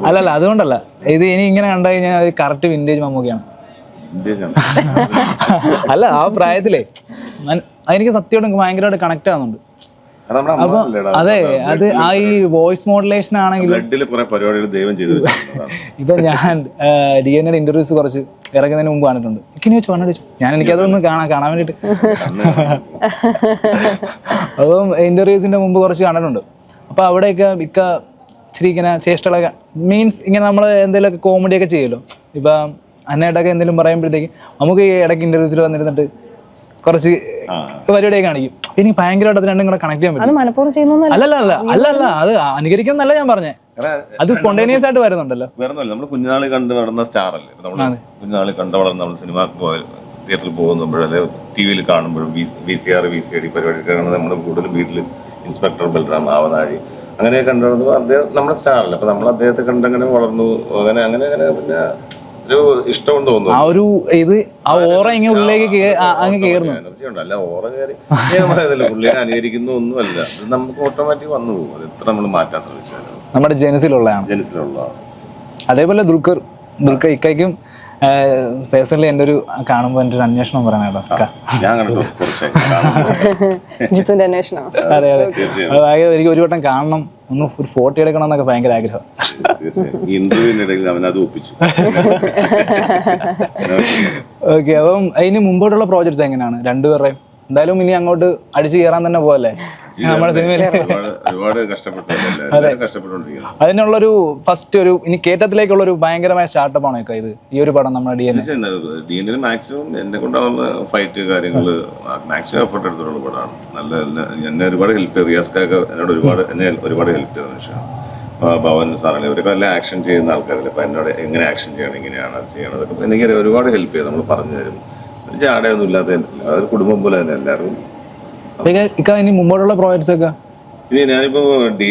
അല്ലല്ല അതുകൊണ്ടല്ല. ഇത് ഇനി ഇങ്ങനെ കണ്ടു കഴിഞ്ഞാൽ കറക്റ്റ് വിന്റേജ് മമ്മൂക്കയാണ്. (laughs) അല്ല ആ പ്രായത്തിലേ. എനിക്ക് സത്യമായിട്ട് ഭയങ്കരമായിട്ട് കണക്ട് ആവുന്നുണ്ട്. അപ്പൊ അതെ അത് ആ ഈ വോയിസ് മോഡുലേഷൻ ആണെങ്കിലും. ഇപ്പൊ ഞാൻ ഡി എൻ ഇന്റർവ്യൂസ് കുറച്ച് ഇറങ്ങുന്നതിന് മുമ്പ് കണ്ടിട്ടുണ്ട്. ഇക്കിനി വെച്ചു കണ്ണാടി വെച്ചു ഞാൻ എനിക്കതൊന്ന് കാണാൻ കാണാൻ വേണ്ടിട്ട് അപ്പം ഇന്റർവ്യൂസിന്റെ മുമ്പ് കുറച്ച് കണ്ടിട്ടുണ്ട്. അപ്പൊ അവിടെയൊക്കെ മിക്ക ഇച്ചിരി ഇങ്ങനെ ചേഷ്ടകളൊക്കെ മീൻസ് ഇങ്ങനെ നമ്മൾ എന്തെങ്കിലുമൊക്കെ കോമഡിയൊക്കെ ചെയ്യുമല്ലോ. ഇപ്പം അന്നയായിട്ടൊക്കെ എന്തെങ്കിലും പറയുമ്പോഴത്തേക്ക് നമുക്ക് ഈ ഇടയ്ക്ക് ഇന്റർവ്യൂസിൽ വന്നിരുന്നിട്ട് കുറച്ച്. പരിപാടിയൊക്കെ കാണിക്കും. എനിക്ക് ഭയങ്കരമായിട്ട് അത് രണ്ടും കൂടെ കണക്ട് ചെയ്യാൻ പറ്റും. അല്ലല്ല അല്ല അല്ല അല്ല അത് അനുകരിക്കുന്നല്ല ഞാൻ പറഞ്ഞേ. അത് സ്പോണ്ടേനിയസ് ആയിട്ട് വരുന്നുണ്ടല്ലോ. വരുന്നല്ലോ നമ്മൾ കുഞ്ഞാളി കണ്ട് വളർന്ന സ്റ്റാർ അല്ലേ? നമ്മൾ നമ്മൾ കുഞ്ഞുനാളിൽ കണ്ട് വളർന്ന നമ്മൾ സിനിമ തിയേറ്ററിൽ പോകുമ്പോഴും അല്ലെ ടി വിയിൽ കാണുമ്പോഴും V C R V C I D പരിപാടി കാണുന്നത് നമ്മൾ കൂടുതൽ വീട്ടിൽ ഇൻസ്പെക്ടർ ബൽറാം ആവനാഴി അങ്ങനെ കണ്ടു അദ്ദേഹം നമ്മുടെ സ്റ്റാർ അല്ലേ? അപ്പൊ നമ്മൾ അദ്ദേഹത്തെ കണ്ടങ്ങനെ വളർന്നു. അങ്ങനെ അങ്ങനെ അങ്ങനെ പിന്നെ ഒരു ഇഷ്ടം തോന്നുന്നു. ആ ഒരു ഇത് ആ ഓറ ഇങ്ങനെ ഉള്ളിലേക്ക് അങ്ങ് എനർജി അല്ല ഓറ കയറി നമ്മളതല്ല പുള്ളിയെ അനുകരിക്കുന്ന ഒന്നുമല്ല. ഇത് നമുക്ക് ഓട്ടോമാറ്റിക് വന്നു പോകും. അത് എത്ര നമ്മൾ മാറ്റാൻ ശ്രമിച്ചാലും. നമ്മുടെ ജനസിലുള്ളതാണ്. ജനസിലുള്ള അതേപോലെ ദുൽഖർ ദുൽഖർ ഇക്കയ്ക്കും പേഴ്സണലി എന്റെ ഒരു കാണുമ്പോൾ എന്റെ ഒരു അന്വേഷണം. ഞാൻ ജിത്തുന്റെ അന്വേഷണം? അതെ അതെ. ഭയങ്കര എനിക്ക് ഒരു വട്ടം കാണണം ഒന്ന് ഒരു ഫോട്ടോ എടുക്കണം എന്നൊക്കെ ഭയങ്കര ആഗ്രഹം. അവൻ അത് ഒപ്പിച്ചു. (laughs) ഓക്കെ അപ്പം അതിന് മുമ്പോട്ടുള്ള പ്രോജക്ട്സ് എങ്ങനെയാണ്? രണ്ടുപേരുടെയും? എന്തായാലും ഇനി അങ്ങോട്ട് അടിച്ചു കയറാൻ തന്നെ പോവല്ലേ? നമ്മുടെ സിനിമയിൽ. കഷ്ടപ്പെട്ടുകൊണ്ടിരിക്കുന്നു. അതിനുള്ളൊരു ഫസ്റ്റ് ഒരു ഇനി കേറ്റത്തിലേക്കുള്ള ഒരു ഭയങ്കരമായ സ്റ്റാർട്ടപ്പ് ആണ് ഇത്? ഈ ഒരു പടം നമ്മുടെ D N D N maximum എന്നെ കൊണ്ടാവുന്ന ഫൈറ്റ് കാര്യങ്ങൾ മാക്സിമം എഫർട്ട് എടുത്തിട്ടുള്ള പടമാണ്. നല്ല എന്നെ ഒരുപാട് ഹെൽപ്പ് ചെയ്തു. റിയാസ്ക്കൊക്കെ എന്നോട് ഒരുപാട് എന്നെ ഒരുപാട് ഹെൽപ്പ് ചെയ്ത മനുഷ്യനാണ് ഭവൻ സാറാണ് ഇവരൊക്കെ നല്ല ആക്ഷൻ ചെയ്യുന്ന ആൾക്കാരല്ലേ. അപ്പൊ എന്നോട് എങ്ങനെ ആക്ഷൻ ചെയ്യണം ഇങ്ങനെയാണ് ചെയ്യണത്. അതൊക്കെ എനിക്ക് ഒരുപാട് ഹെൽപ്പ് ചെയ്തു. നമ്മൾ പറഞ്ഞു തരും. ഒരു ജാടയൊന്നും ഇല്ലാത്ത അതൊരു കുടുംബം പോലെ തന്നെ എല്ലാവരും. ഇക്ക ഇനി മുമ്പോട്ടുള്ള പ്രോജക്ട്സ് ഒക്കെ? ഇനി ഞാനിപ്പോ ഡി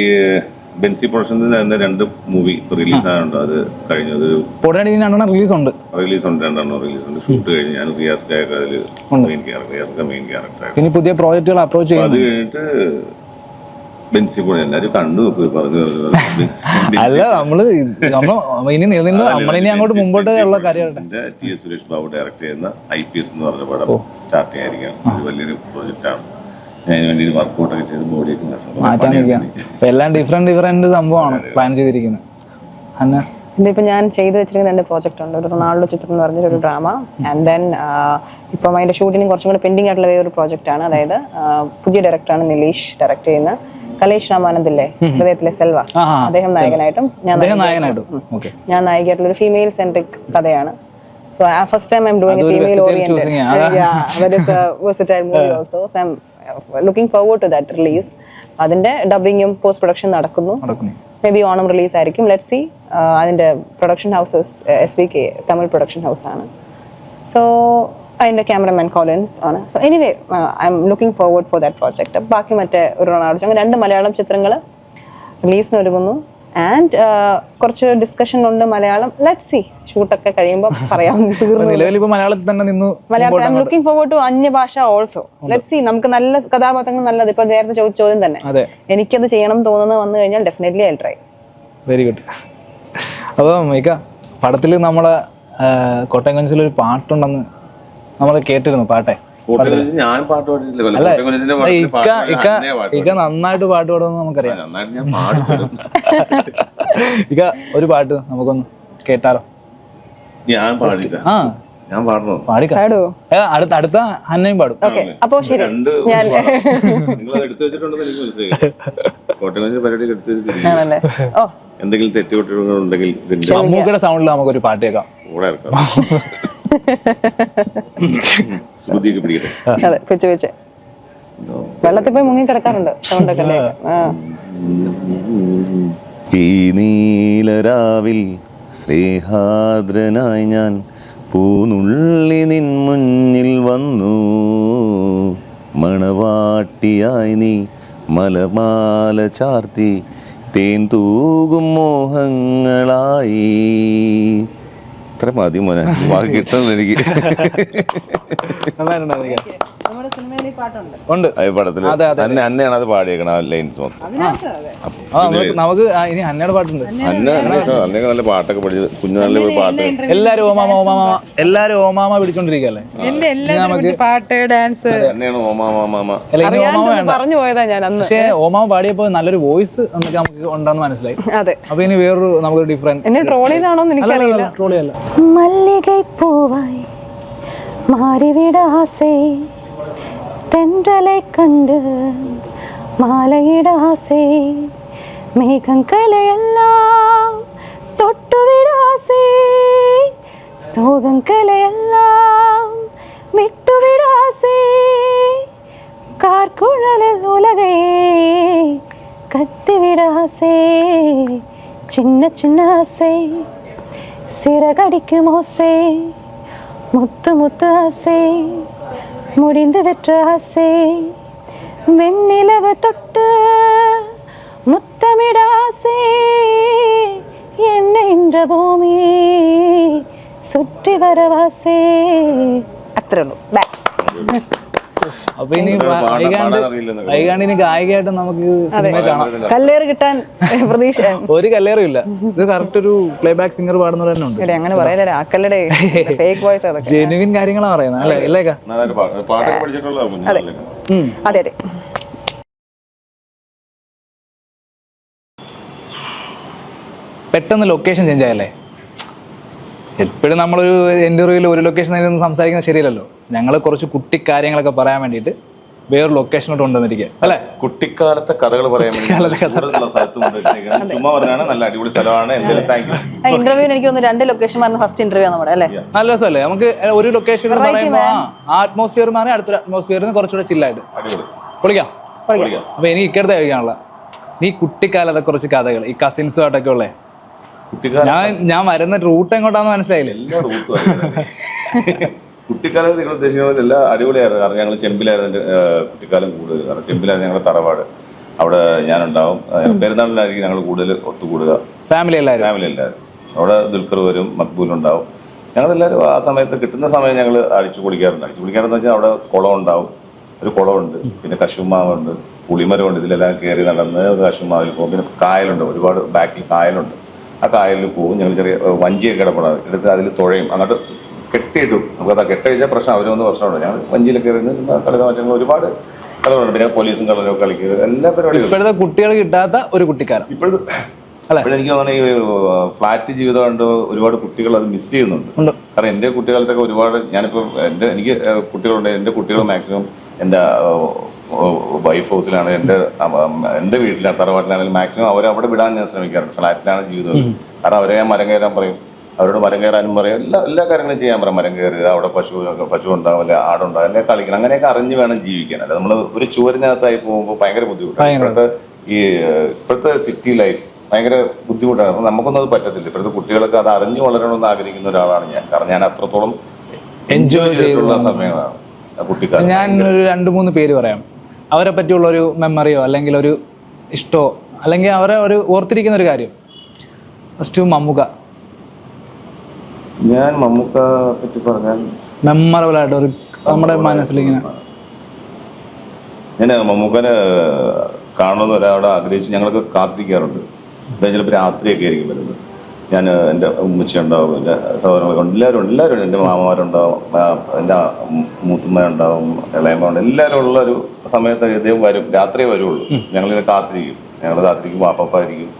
ബെൻസി പ്രൊഡക്ഷൻസിൽ തന്നെ രണ്ട് മൂവി റിലീസ് ആകുന്നുണ്ട് അത് കഴിഞ്ഞത് റിലീസ് ഉണ്ട്. റിലീസ് ഉണ്ട്. രണ്ടെണ്ണം റിലീസ് ഉണ്ട്. ഷൂട്ട് കഴിഞ്ഞ് ഞാൻ റിയാസ് അതിൽ main character Riyaz main character ഇനി പുതിയ പ്രോജക്റ്റുകൾ അപ്രോച്ച് അത് കഴിഞ്ഞിട്ട് ബെൻസി കൂടെ എല്ലാവരും കണ്ടു നോക്ക് പറഞ്ഞു പറഞ്ഞു അല്ല നമ്മൾ നമ്മ ഇനി നിന്ന് നമ്മളിനി അങ്ങോട്ട് മുമ്പോട്ട് ഉള്ള കാര്യമായിട്ട് T S Suresh Babu direct ചെയ്യുന്ന ഐ പി എസ് എന്ന് പറഞ്ഞ പടം ഒരു വലിയൊരു പ്രോജക്റ്റാണ് വർക്കൗട്ടൊക്കെ ചെയ്ത് ബോഡിയൊക്കെ മാറ്റാൻ എല്ലാം ഡിഫറെന്റ് ഡിഫറെന്റ് സംഭവമാണ് പ്ലാൻ ചെയ്തിരിക്കുന്നത് അന്ന ഇതിപ്പോ ഞാൻ ചെയ്തു വെച്ചിരിക്കുന്ന രണ്ട് പ്രോജക്റ്റ് ഉണ്ട് ഒരു റൊണാൾഡോ ചിത്രം എന്ന് പറഞ്ഞൊരു ഡ്രാമ ആൻഡ് ദെൻ ഇപ്പം അതിന്റെ ഷൂട്ടിങ് കുറച്ചും കൂടെ പെൻഡിങ് ആയിട്ടുള്ള ഒരു പ്രോജക്റ്റ് ആണ് അതായത് പുതിയ ഡയറക്ടറാണ് നിലീഷ് ഡയറക്ട് ചെയ്യുന്ന കലേഷ് രാമാനന്ദില്ലേ? ഹൃദയത്തിലെ സെൽവ. അദ്ദേഹം നായകനായിട്ടും ഞാൻ. നായകനായിട്ടും. ഞാൻ നായികയായിട്ടുള്ള ഒരു ഫീമെയിൽ സെൻട്രിക് കഥയാണ് so first time I'm doing um looking forward to that release അതിന്റെ ഡബിങ്ങും പോസ്റ്റ് പ്രൊഡക്ഷൻ നടക്കുന്നു. മേ ബി ഓണം റിലീസ് ആയിരിക്കും. ലെറ്റ് സി അതിന്റെ production house S V K Tamil production house ആണ്. സോ അതിന്റെ ക്യാമറമാൻ കോളിൻസ് ആണ് so anyway I'm looking forward for that project ബാക്കി മറ്റേ ഒരു റൊണാൾഡോ അങ്ങനെ രണ്ട് മലയാളം ചിത്രങ്ങൾ റിലീസിന് ഒരുങ്ങുന്നു ആൻഡ് കുറച്ച് ഡിസ്കഷൻ ഉണ്ട് മലയാളം. ലെറ്റ് സി ഷൂട്ടൊക്കെ കഴിയുമ്പോൾ (laughs) പറയാം. മലയാളത്തിൽ I'm looking forward to അന്യഭാഷ ഓൾസോ ലെറ്റ് സി നമുക്ക് നല്ല കഥാപാത്രങ്ങൾ നല്ലത്. ഇപ്പൊ നേരത്തെ ചോദിച്ച ചോദ്യം തന്നെ. എനിക്കത് ചെയ്യണം തോന്നുന്നത് വന്നു കഴിഞ്ഞാൽ definitely I try very good അപ്പം പടത്തിൽ നമ്മളെ കോട്ടയം കഞ്ചിലൊരു ഒരു പാട്ടുണ്ടെന്ന് നമ്മൾ കേട്ടിരുന്നു പാട്ടെ. ഞാൻ പാട്ട് പാടിയിട്ടില്ല ഇക്ക നന്നായിട്ട് പാട്ട് പാടുമെന്ന് നമുക്കറിയാം. (laughs) ഇക്ക ഒരു പാട്ട് നമുക്കൊന്ന് കേട്ടാലോ? ഞാൻ പാടില്ല. ആ. ഞാൻ പാടണോ? അടുത്ത അടുത്ത അന്നയും പാടും. അപ്പോ ശരി. ഞാൻ നിങ്ങൾ അത് എടുത്തു വെച്ചിട്ടുണ്ടെന്ന് എനിക്ക് മനസ്സിലായി. കോട്ടയം പരിപാടി എടുത്തു വെച്ചിട്ടില്ല എന്തെങ്കിലും മമ്മൂക്കയുടെ സൗണ്ടിൽ നമുക്കൊരു പാട്ട് കേൾക്കാം. കൂടെ ഇറക്കാം. അതെ പിച്ച് പിച്ച് വെള്ളത്തിൽ പോയി മുങ്ങി കിടക്കാറുണ്ട് സൗണ്ടൊക്കെ ഈ നീലരാവിൽ ശ്രീഹാദ്രനായി ഞാൻ പൂനുള്ളി നിൻ മുന്നിൽ വന്നു. മണവാട്ടിയായി നീ മലമാല ചാർത്തി തേൻ തൂകും മോഹങ്ങളായി. ഇത്ര മതി മോനെ. ബാക്കി കിട്ടണം എനിക്ക്. നന്നായിട്ടുണ്ടോ നിനക്ക്? നമ്മുടെ സിനിമയിൽ ഈ പാട്ടുണ്ട് ഉണ്ട് ആ പടത്തില് അതെ, അതെ, അന്നെ അന്നെയാണ് അത് പാടിയേക്കണ ആ ലൈൻസ് മൊത്തം അതിനകത്ത് അതെ ആ, നമുക്ക് നമുക്ക് ആ, ഇനി ഹന്നയുടെ പാട്ടുണ്ട് അന്നെ അന്നൊക്കെ നല്ല പാട്ടൊക്കെ പഠിച്ച് കുഞ്ഞുനാളിൽ പോയി പാട്ട് എല്ലാരും ഓമാമ ഓമാമ എല്ലാരും ഓമാമ പിടിച്ചോണ്ടിരിക്കല്ലേ എന്റെ എല്ലാത്തിനും പാട്ട് ഡാൻസ് തന്നെയാണ് ഓമാ മാമാ അല്ല ഇനി ഓമാമ അറിയാണ്ട് വേണ്ട പറഞ്ഞു പോയതാ ഞാൻ അന്ന് പക്ഷേ ഓമാമ പാടിയപ്പോ നല്ലൊരു വോയിസ് എന്നൊക്കെ നമുക്ക് ഉണ്ടെന്ന് മനസ്സിലായി അതെ അപ്പൊ ഇനി വേറൊരു നമുക്കൊരു ഡിഫറെന്റ് എന്നെ ട്രോൾ ചെയ്താണോന്ന് എനിക്കറിയില്ല ട്രോളിയല്ല மல்லிகை பூவாய் மாறிவிட ஆசை தென்றலை கண்டு மாலையிட ஆசை மேகங்களை எல்லாம் தொட்டுவிட ஆசை சோகங்களை எல்லாம் விட்டுவிட ஆசை. கார்குழலில் உலகை கத்திவிட ஆசை சின்ன சின்ன ஆசை சிறகடிக்கும் ஓசை முத்து முத்து ஆசை. முடிந்துவிற்ற ஆசை. வெண்ணிலவு தொட்டு முத்தமிட ஆசை. என்ன என்ற பூமி சுற்றி வரவாசே அத்திரலும் பாய் അപ്പൊ ഇനി വൈകാണ്ട്. വൈകാണ്ട് ഇനി ഗായികയായിട്ട് നമുക്ക് സിനിമ കാണാം. കല്ലേറ് കിട്ടാൻ (laughs) പ്രതീക്ഷ. ഒരു കല്ലേറും ഇല്ല. ഇത് കറക്റ്റ് ഒരു പ്ലേ ബാക്ക് സിംഗർ പാടുന്നവർ തന്നെ ഉണ്ട്. അങ്ങനെ പറയലേ ആക്കല്ലടേ. ഫേക്ക് (laughs) വോയിസ് അതൊക്കെ. ജെനുവിൻ കാര്യങ്ങളാണ് പറയുന്നത് അല്ലേ? ഇല്ലേക്കാ പഠിച്ചിട്ടുള്ള അതെ അതെ പെട്ടെന്ന് ലൊക്കേഷൻ ചേഞ്ച് ആയല്ലേ? എപ്പോഴും നമ്മളൊരു ഇന്റർവ്യൂവിൽ ഒരു ലൊക്കേഷനിൽ നിന്ന് സംസാരിക്കുന്നത് ശരിയല്ലല്ലോ. ഞങ്ങൾ കുറച്ച് കുട്ടി കാര്യങ്ങളൊക്കെ പറയാൻ വേണ്ടിയിട്ട് വേറൊരു ലൊക്കേഷനോട്ട് കൊണ്ടുവന്നിരിക്കുക അല്ലെ? കുട്ടിക്കാലത്തെ കഥകൾ പറയാൻ നല്ല അടിപൊളി സ്ഥലമാണ്. ഇന്റർവ്യൂവിന് എനിക്ക് തോന്നുന്നു രണ്ട് ലൊക്കേഷൻ പറഞ്ഞ ഫസ്റ്റ് ഇന്റർവ്യൂ നമ്മുടെ അല്ലേ? നല്ല രസമല്ലേ? നമുക്ക് ഒരു ലൊക്കേഷൻ എന്ന് പറയുമ്പോൾ ആ അറ്റ്മോസ്ഫിയർ മാറി അടുത്തൊരു അറ്റ്മോസ്ഫിയറിന് കുറച്ചുകൂടെ ചില്ലായിട്ട് അടിപൊളി. പൊളിക്കാം. അപ്പൊ എനിക്ക് ഇക്കടുത്ത് കഴിക്കാനുള്ള നീ കുട്ടിക്കാലത്തെ കുറച്ച് കഥകൾ ഈ കസിൻസുമായിട്ടൊക്കെ ഉള്ളേ. ഞാൻ ഞാൻ വരുന്ന റൂട്ട് എങ്ങോട്ടാന്ന് മനസ്സിലായില്ല? എല്ലാ റൂട്ടും അറിയാം. കുട്ടിക്കാലത്ത് നിങ്ങൾ ഉദ്ദേശിക്കുന്ന പോലെ എല്ലാ അടിപൊളിയായിരുന്നു. കാരണം ഞങ്ങൾ ചെമ്പിലായിരുന്നു കുട്ടിക്കാലം കൂടുതൽ. കാരണം ചെമ്പിലായിരുന്നു ഞങ്ങളുടെ തറവാട്. അവിടെ ഞാനുണ്ടാവും. പെരുന്നാളിലായിരിക്കും ഞങ്ങൾ കൂടുതൽ ഒത്തുകൂടുക. ഫാമിലി എല്ലാവരും ഫാമിലി എല്ലാവരും അവിടെ ദുൽഖർ വരും മക്ബൂലും ഉണ്ടാവും. ഞങ്ങളെല്ലാവരും ആ സമയത്ത് കിട്ടുന്ന സമയം ഞങ്ങൾ അടിച്ചു കുടിക്കാറുണ്ട് അടിച്ചു കുടിക്കാറെന്ന് വെച്ചാൽ അവിടെ കുളം ഉണ്ടാവും. ഒരു കുളമുണ്ട്. പിന്നെ കശുമാവുണ്ട്. പുളിമരമുണ്ട്. ഇതിലെല്ലാം കയറി നടന്ന് കശുമാവിൽ പോകും. പിന്നെ കായലുണ്ട്. ഒരുപാട് ബാക്കിൽ കായലുണ്ട്. ആ കായലിൽ പോകും ഞങ്ങൾ ചെറിയ വഞ്ചിയൊക്കെ കിടപ്പുണ്ട് എടുത്ത് അതിൽ തുഴയും. അങ്ങോട്ട് കെട്ടിയിട്ടു. നമുക്കത് കെട്ടഴിച്ച പ്രശ്നം. അവരൊന്നും പ്രശ്നമുണ്ട്. ഞങ്ങൾ കയറി നിന്ന് കളിതമാശങ്ങൾ ഒരുപാട് കളികളുണ്ട്. പിന്നെ പോലീസും കളരൊക്കെ കളിക്കുക. എല്ലാ പരിപാടിയും ഇപ്പോഴത്തെ കുട്ടികൾ കിട്ടാത്ത ഒരു കുട്ടിക്കാരൻ ഇപ്പോഴും അല്ലേ? ഇപ്പോഴെനിക്ക് തോന്നുന്നു ഈ ഫ്ലാറ്റ് ജീവിതം കൊണ്ട് ഒരുപാട് കുട്ടികൾ അത് മിസ് ചെയ്യുന്നുണ്ട്. കാരണം എന്റെ കുട്ടികാലത്തൊക്കെ ഒരുപാട് ഞാനിപ്പോൾ എന്റെ എനിക്ക് കുട്ടികളുണ്ട്. എന്റെ കുട്ടികൾ മാക്സിമം എന്റെ വൈഫ് ഹൗസിലാണ് എന്റെ എന്റെ വീട്ടിലാണ് തറവാട്ടിലാണെങ്കിലും മാക്സിമം അവരവിടെ അവിടെ വിടാൻ ഞാൻ ശ്രമിക്കാറുണ്ട്. ഫ്ലാറ്റിലാണ് ജീവിതം. കാരണം അവരെ ഞാൻ മരം കയറാൻ പറയും. അവരോട് മരം കയറാനും പറയും. എല്ലാ എല്ലാ കാര്യങ്ങളും ചെയ്യാൻ പറയും. മരം കയറുക അവിടെ പശു പശു ഉണ്ടാവും അല്ലെ ആടുണ്ടാവും അല്ലെ കളിക്കണം. അങ്ങനെയൊക്കെ അറിഞ്ഞ് വേണം ജീവിക്കാൻ. അല്ല നമ്മൾ ഒരു ചുവരിനകത്തായി പോകുമ്പോൾ ഭയങ്കര ബുദ്ധിമുട്ടാണ്. ഇപ്പോഴത്തെ ഈ ഇപ്പോഴത്തെ സിറ്റി ലൈഫ് ഭയങ്കര ബുദ്ധിമുട്ടാണ്. അപ്പൊ നമുക്കൊന്നും അത് പറ്റത്തില്ല. ഇപ്പോഴത്തെ കുട്ടികളൊക്കെ അത് അറിഞ്ഞു വളരണമെന്ന് ആഗ്രഹിക്കുന്ന ഒരാളാണ് ഞാൻ. കാരണം ഞാൻ അത്രത്തോളം എൻജോയ് ചെയ്തിട്ടുള്ള ചെയ്തു. ഞാൻ ഒരു രണ്ട് മൂന്ന് പേര് പറയാം. അവരെ പറ്റിയുള്ള ഒരു മെമ്മറിയോ അല്ലെങ്കിൽ ഒരു ഇഷ്ടമോ അല്ലെങ്കിൽ അവരെ ഒരു ഓർത്തിരിക്കുന്ന ഒരു കാര്യം. ഫസ്റ്റ് മമ്മുക ഞാൻ മമ്മൂക്ക പറ്റി പറഞ്ഞാൽ മെമ്മറബിൾ ആയിട്ട് ഒരു നമ്മുടെ മനസ്സിലിങ്ങനെ ഞാൻ മമ്മൂക്കനെ കാണണമെന്ന് ഒരാളെ ആഗ്രഹിച്ച് ഞങ്ങളൊക്കെ കാത്തിരിക്കാറുണ്ട്. ചിലപ്പോൾ രാത്രിയൊക്കെ ആയിരിക്കും വരുന്നത്. ഞാൻ എന്റെ ഉമ്മച്ചിയുണ്ടാവും എന്റെ സഹോദരങ്ങളൊക്കെ ഉണ്ട് എല്ലാവരും എല്ലാവരും ഉണ്ട്. എന്റെ മാമമാരുണ്ടാവും എന്റെ മൂത്തുമ്മ ഇളയമ്മുണ്ട് എല്ലാവരും ഉള്ള ഒരു സമയത്ത് ഇദ്ദേഹം വരും രാത്രിയേ വരുള്ളൂ. ഞങ്ങളിങ്ങനെ കാത്തിരിക്കും. ഞങ്ങൾ കാത്തിരിക്കും വാപ്പായിരിക്കും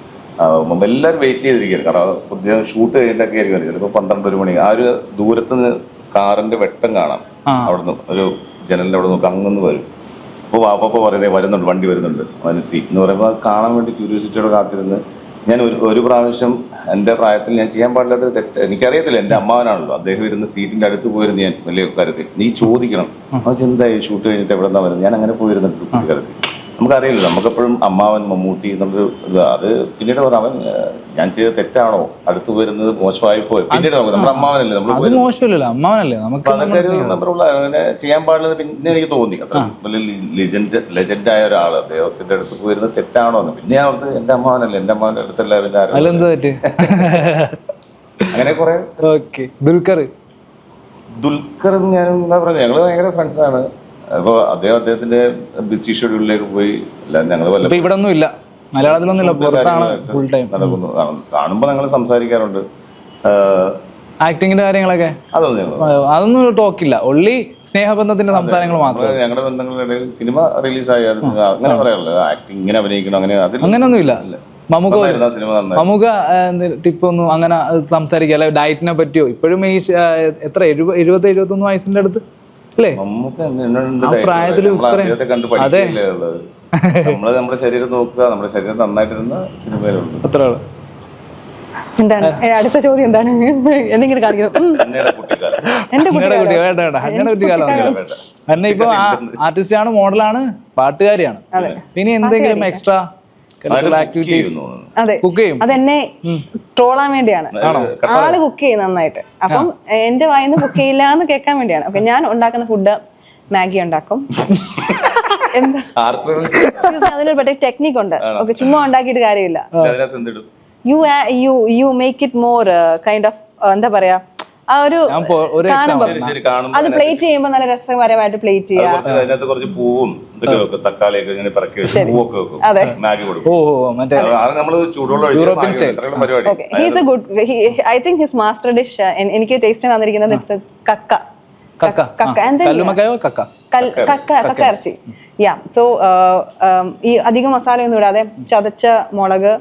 മുമ്പ് എല്ലാവരും വെയിറ്റ് ചെയ്തിരിക്കുകയാണ്. കാരണം പുതിയ ഷൂട്ട് കഴിഞ്ഞിട്ടൊക്കെ ആയിരിക്കും ചിലപ്പോൾ പന്ത്രണ്ട് ഒരു മണി. ആ ഒരു ദൂരത്ത് നിന്ന് കാറിന്റെ വെട്ടം കാണാം. അവിടെ അവിടുന്ന് ഒരു ജനലിന്റെ അവിടെ നോക്കി അങ്ങന്ന് വരും. അപ്പോൾ വാപ്പ പറയുന്നത് വരുന്നുണ്ട് വണ്ടി വരുന്നുണ്ട്. അവനെത്തി. എന്ന് പറയുമ്പോൾ കാണാൻ വേണ്ടി ക്യൂരിയോസിറ്റിയോടെ കാത്തിരുന്ന് ഞാൻ ഒരു ഒരു പ്രാവശ്യം എന്റെ പ്രായത്തിൽ ഞാൻ ചെയ്യാൻ പാടില്ലാത്ത തെറ്റ് എനിക്കറിയത്തില്ല എന്റെ അമ്മാവനാണല്ലോ. അദ്ദേഹം ഇരുന്ന് സീറ്റിന്റെ അടുത്ത് പോയിരുന്നു ഞാൻ വലിയ കാര്യത്തിൽ. നീ ചോദിക്കണം. അത് എന്തായി ഷൂട്ട് കഴിഞ്ഞിട്ട് എവിടെ നിന്നാണ് വരുന്നത്? ഞാൻ അങ്ങനെ പോയിരുന്നു കാര്യത്തിൽ നമുക്കറിയില്ല നമുക്കെപ്പോഴും അമ്മാവൻ മമ്മൂട്ടി എന്നുള്ളൊരു ഇത്. അത് പിന്നീട് പറഞ്ഞു അവൻ ഞാൻ ചെയ്ത തെറ്റാണോ? അടുത്ത് വരുന്നത് മോശമായി പോയി? പിന്നീട് നമുക്ക് നമ്മുടെ അമ്മാവനല്ലേ നമ്മൾ മോശമില്ലല്ലോ. അമ്മാവനല്ലേ. നമുക്ക് അതൊക്കെ അങ്ങനെ ചെയ്യാൻ പാടില്ലെന്ന് പിന്നെ എനിക്ക് തോന്നി. അത്ര വലിയ ലെജൻഡ് ലെജൻഡ് ആയ ഒരാൾ അദ്ദേഹത്തിന്റെ അടുത്ത് പോയിരുന്നത് തെറ്റാണോ എന്ന്. പിന്നെ അവർക്ക് എന്റെ അമ്മാവനല്ലേ. എന്റെ അമ്മാവന്റെ അടുത്തല്ല പിന്നെ അങ്ങനെ കുറെ. ദുൽഖർ. ദുൽഖർ ഞാൻ എന്താ പറയുക? ഞങ്ങൾ ഭയങ്കര ഫ്രണ്ട്സ് ആണ് അപ്പൊ അദ്ദേഹം അദ്ദേഹത്തിന്റെ ബിസി ഷെഡ്യൂളിലേക്ക് പോയി. അല്ല ഞങ്ങൾ ഇവിടെ ഒന്നും ഇല്ല. മലയാളത്തിലൊന്നും ഇല്ല. പുറത്താണ് ഫുൾ ടൈം നടക്കുന്നു. കാണും. കാണുമ്പോ ഞങ്ങൾ സംസാരിക്കാറുണ്ട്. ആക്ടിങ്ങിന്റെ കാര്യങ്ങളൊക്കെ? അതൊന്നും ടോക്കില്ല ഒള്ളി സ്നേഹബന്ധത്തിന്റെ സംസാരങ്ങൾ മാത്രം. നമ്മൾ ഞങ്ങളുടെ ബന്ധങ്ങളിടയിൽ സിനിമ റിലീസായാലും അങ്ങനെ പറയാനുള്ളത് ആക്ടിങ് ഇങ്ങനെ അഭിനയിക്കണം അങ്ങനെ അങ്ങനെയൊന്നും അങ്ങനെയൊന്നുമില്ല മമുക ടിപ്പ് ഒന്നും അങ്ങനെ സംസാരിക്കുക അല്ലെ ഡയറ്റിനെ പറ്റിയോ? ഇപ്പോഴും ഈ എത്ര എഴുപത് എഴുപത്തൊന്ന് വയസ്സിന്റെ അടുത്ത്? അല്ലേ? പ്രായത്തിൽ അതെ. ഉള്ളത്. നമ്മൾ നമ്മുടെ ശരീരം നോക്കുക നമ്മുടെ ശരീരം നന്നായിട്ടിരുന്ന സിനിമയിലുണ്ട്. അത്ര എന്താണ്? അടുത്ത ചോദ്യം എന്താണ്? എന്നിങ്ങനെ കുട്ടിക്കാലം. എന്റെ കുട്ടി കുട്ടിക്കാലം. വേണ്ട വേണ്ട. അങ്ങനെ കുട്ടിക്കാലം ഇപ്പൊ ആർട്ടിസ്റ്റ് ആണ് മോഡലാണ് പാട്ടുകാരിയാണ്. ഇനി എന്തെങ്കിലും എക്സ്ട്രാ? അതെ. കുക്ക് ചെയ്യും. അതെന്നെ ട്രോളാൻ വേണ്ടിയാണ്. ആൾ കുക്ക് ചെയ്യും നന്നായിട്ട്. അപ്പം എന്റെ വായിന്ന് കുക്ക് ചെയ്യില്ല എന്ന് കേൾക്കാൻ വേണ്ടിയാണ്. ഓക്കെ ഞാൻ ഉണ്ടാക്കുന്ന ഫുഡ് മാഗി ഉണ്ടാക്കും. (laughs) എന്താ? അതിനൊരു പ്രത്യേക ടെക്നിക് ഉണ്ട്. ഓക്കെ ചുമ്മാ ഉണ്ടാക്കിയിട്ട് കാര്യമില്ല. You you you make it more kind of എന്താ പറയാ ആ ഒരു അത് പ്ലേറ്റ് ചെയ്യുമ്പോൾ നല്ല രസകരമായിട്ട് പ്ലേറ്റ് ചെയ്യാം. അതിനകത്ത് കുറച്ച് പൂവും ഇതൊക്കെ വെക്കും തക്കാളിയൊക്കെ ഇങ്ങനെ പറക്കി വെച്ച് പൂവൊക്കെ വെക്കും. മാഗി കൊടുക്കും. He's a good I think his master dish എനിക്ക് ടേസ്റ്റ് തന്നിരിക്കുന്നത് ഇറ്റ്സ് കക്ക. യാ സോ ഈ അധികം മസാലയൊന്നും ഇടാതെ ചതച്ച മുളക്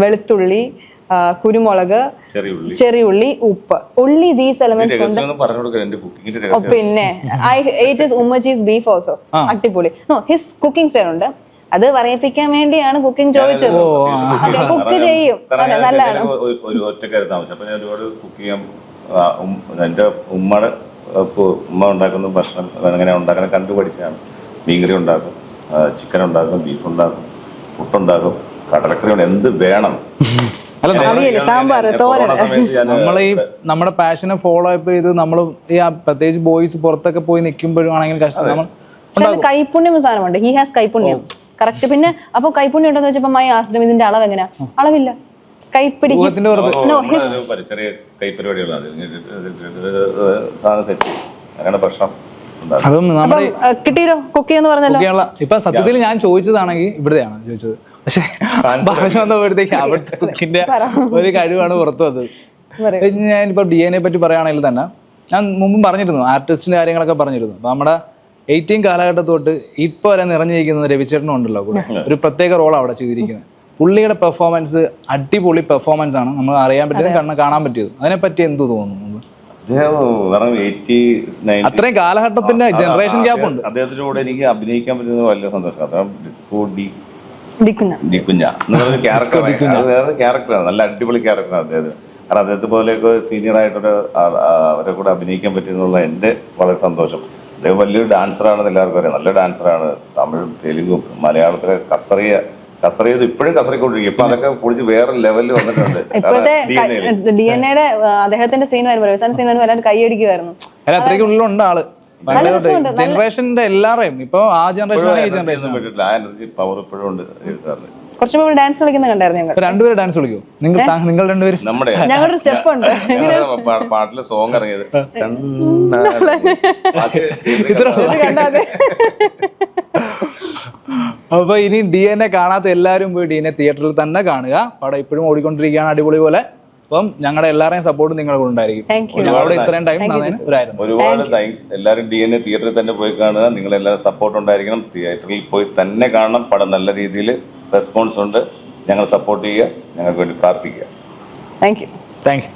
വെളുത്തുള്ളി കുരുമുളക് ചെറിയ ഉള്ളി. ചെറിയുള്ളി ഉപ്പ്. ഉള്ളി ദീസ് എലമെന്റ് എലമെന്റ്സ് കൊണ്ട് പിന്നെ. ഐ ഇറ്റ് ഇസ് ഉമ്മച്ചീസ് ബീഫ് ഓൾസോ അട്ടിപ്പൊളി അടിപൊളി. നോ ഹിസ് കുക്കിംഗ് സ്റ്റൈൽ ഉണ്ട്. അത് പറയിപ്പിക്കാൻ വേണ്ടിയാണ് കുക്കിംഗ് ചോദിച്ചത്. കുക്ക് ചെയ്യും. നല്ലതാണ്. എന്റെ ഉമ്മയുടെ ഉമ്മ ഉണ്ടാക്കുന്ന ഭക്ഷണം അങ്ങനെ ഉണ്ടാക്കണം കണ്ടു പഠിച്ചാണ്. മീൻകറി ഉണ്ടാക്കും ചിക്കൻ ഉണ്ടാക്കും ബീഫ് ഉണ്ടാക്കും പുട്ടുണ്ടാക്കും കടലക്കറി ഉണ്ട് എന്ത് വേണം. (laughs) തോരൻ. നമ്മളെ ഈ നമ്മുടെ പാഷനെ ഫോളോ അപ്പ് ചെയ്ത് നമ്മൾ ഈ പ്രത്യേകിച്ച് ബോയ്സ് പുറത്തൊക്കെ പോയി നിൽക്കുമ്പോഴും ആണെങ്കിൽ കഷ്ടം. നമ്മൾ കൈപുണ്യം എന്ന സാധനമുണ്ട്. He has കൈപുണ്യം. കറക്റ്റ് പിന്നെ അപ്പൊ കൈപുണ്യം ഉണ്ടെന്ന് വെച്ചപ്പോ മൈ ആസ്ഡം ഇതിന്റെ അളവ് എങ്ങനെയാ? അളവില്ല. കൈപ്പിടി. ചെറിയ കൈപ്പരിപാടികളാണ് അങ്ങനെ അതും നമ്മുടെ കിട്ടിയോ കുക്ക് ചെയ്യുന്ന പറഞ്ഞല്ലോ. ഇപ്പൊ സത്യത്തിൽ ഞാൻ ചോദിച്ചതാണെങ്കിൽ ഇവിടെയാണ് ചോദിച്ചത്. പക്ഷെ ഭാഷ വന്നപ്പോഴത്തേക്ക് അവിടുത്തെ കുക്കിന്റെ ഒരു കഴിവാണ് പുറത്തു വന്നത്. ഞാനിപ്പോ ഡി എൻ എ പറ്റി പറയുകയാണെങ്കിൽ തന്നെ ഞാൻ മുമ്പ് പറഞ്ഞിരുന്നു ആർട്ടിസ്റ്റിന്റെ കാര്യങ്ങളൊക്കെ പറഞ്ഞിരുന്നു. അപ്പൊ നമ്മുടെ എയ്റ്റീൻ കാലഘട്ടം തൊട്ട് ഇപ്പൊ വരെ നിറഞ്ഞിരിക്കുന്നത് രവിചേട്ടനും ഉണ്ടല്ലോ കൂടെ. ഒരു പ്രത്യേക റോൾ അവിടെ ചെയ്തിരിക്കുന്നത്. പുള്ളിയുടെ പെർഫോമൻസ് അടിപൊളി പെർഫോമൻസ് ആണ് നമ്മൾ അറിയാൻ പറ്റിയത് കണ്ണ് കാണാൻ പറ്റിയത്. അതിനെപ്പറ്റി എന്ത് തോന്നുന്നു അത്രയും കാലഘട്ടത്തിന്റെ ജനറേഷൻ ഗ്യാപ്പ് ഉണ്ട്. അദ്ദേഹത്തിന്റെ കൂടെ എനിക്ക് അഭിനയിക്കാൻ പറ്റുന്നത് വലിയ സന്തോഷം അദ്ദേഹം ക്യാരക്ടർ ക്യാരക്ടറാണ് നല്ല അടിപൊളി ക്യാരക്ടറാണ് അദ്ദേഹത്തിന് കാരണം അദ്ദേഹത്തെ പോലെയൊക്കെ സീനിയർ ആയിട്ടൊരു അവരെ കൂടെ അഭിനയിക്കാൻ പറ്റുന്നുള്ള എന്റെ വളരെ സന്തോഷം. അദ്ദേഹം വലിയൊരു ഡാൻസറാണെന്ന് എല്ലാവർക്കും അറിയാം. നല്ല ഡാൻസറാണ് തമിഴും തെലുങ്കും മലയാളത്തിലെ കസറിയ കസറിയത് ഇപ്പോഴും കസറിക്കൊണ്ടിരിക്കും. ഇപ്പൊ അതൊക്കെ പൊളിച്ച് വേറെ ലെവലിൽ വന്നിട്ടുണ്ട്. ഇപ്പോഴത്തെ ഡി എൻ എയുടെ അദ്ദേഹത്തിന്റെ സീൻ വരുമ്പോൾ സീൻ വരുമ്പോൾ എല്ലാവരും കൈയടിക്കുമായിരുന്നു അല്ല അത്രയ്ക്ക് ഉള്ളിലുണ്ട് ആൾ. ജനറേഷന്റെ എല്ലാവരെയും ഇപ്പൊ ആ ജനറേഷൻ ഈ ജനറേഷൻ കുറച്ച് മുമ്പ് ഡാൻസ് കളിക്കുന്ന കണ്ടായിരുന്നു ഞങ്ങൾ. രണ്ടുപേരും ഡാൻസ് കളിക്കോ നിങ്ങൾ നിങ്ങൾ രണ്ടുപേരും? നമ്മുടെ (laughs) ഞങ്ങളൊരു സ്റ്റെപ്പ് ഉണ്ട്. ഞങ്ങളുടെ പാട്ടിലെ സോങ് ഇറങ്ങിയത്. അപ്പൊ ഇനി ഡി എൻ എ കാണാത്ത എല്ലാവരും പോയി ഡി എൻ എ തിയേറ്ററിൽ തന്നെ കാണുക. പടം ഇപ്പോഴും ഓടിക്കൊണ്ടിരിക്കുകയാണ് അടിപൊളി പോലെ. അപ്പം ഞങ്ങളുടെ എല്ലാവരെയും സപ്പോർട്ട് നിങ്ങളുടെ കൂടെ ഉണ്ടായിരിക്കും. ഞങ്ങളോട് ഇത്രയും ടൈം ഒരുപാട് താങ്ക്സ് എല്ലാവരും ഡി എൻ എ തിയേറ്ററിൽ തന്നെ പോയി കാണുക. നിങ്ങൾ എല്ലാവരും സപ്പോർട്ട് ഉണ്ടായിരിക്കണം തിയേറ്ററിൽ പോയി തന്നെ കാണണം. പടം നല്ല രീതിയിൽ റെസ്പോൺസ് ഉണ്ട്. ഞങ്ങൾ സപ്പോർട്ട് ചെയ്യുക. ഞങ്ങൾക്ക് വേണ്ടി പ്രാർത്ഥിക്കുക. Thank you thank you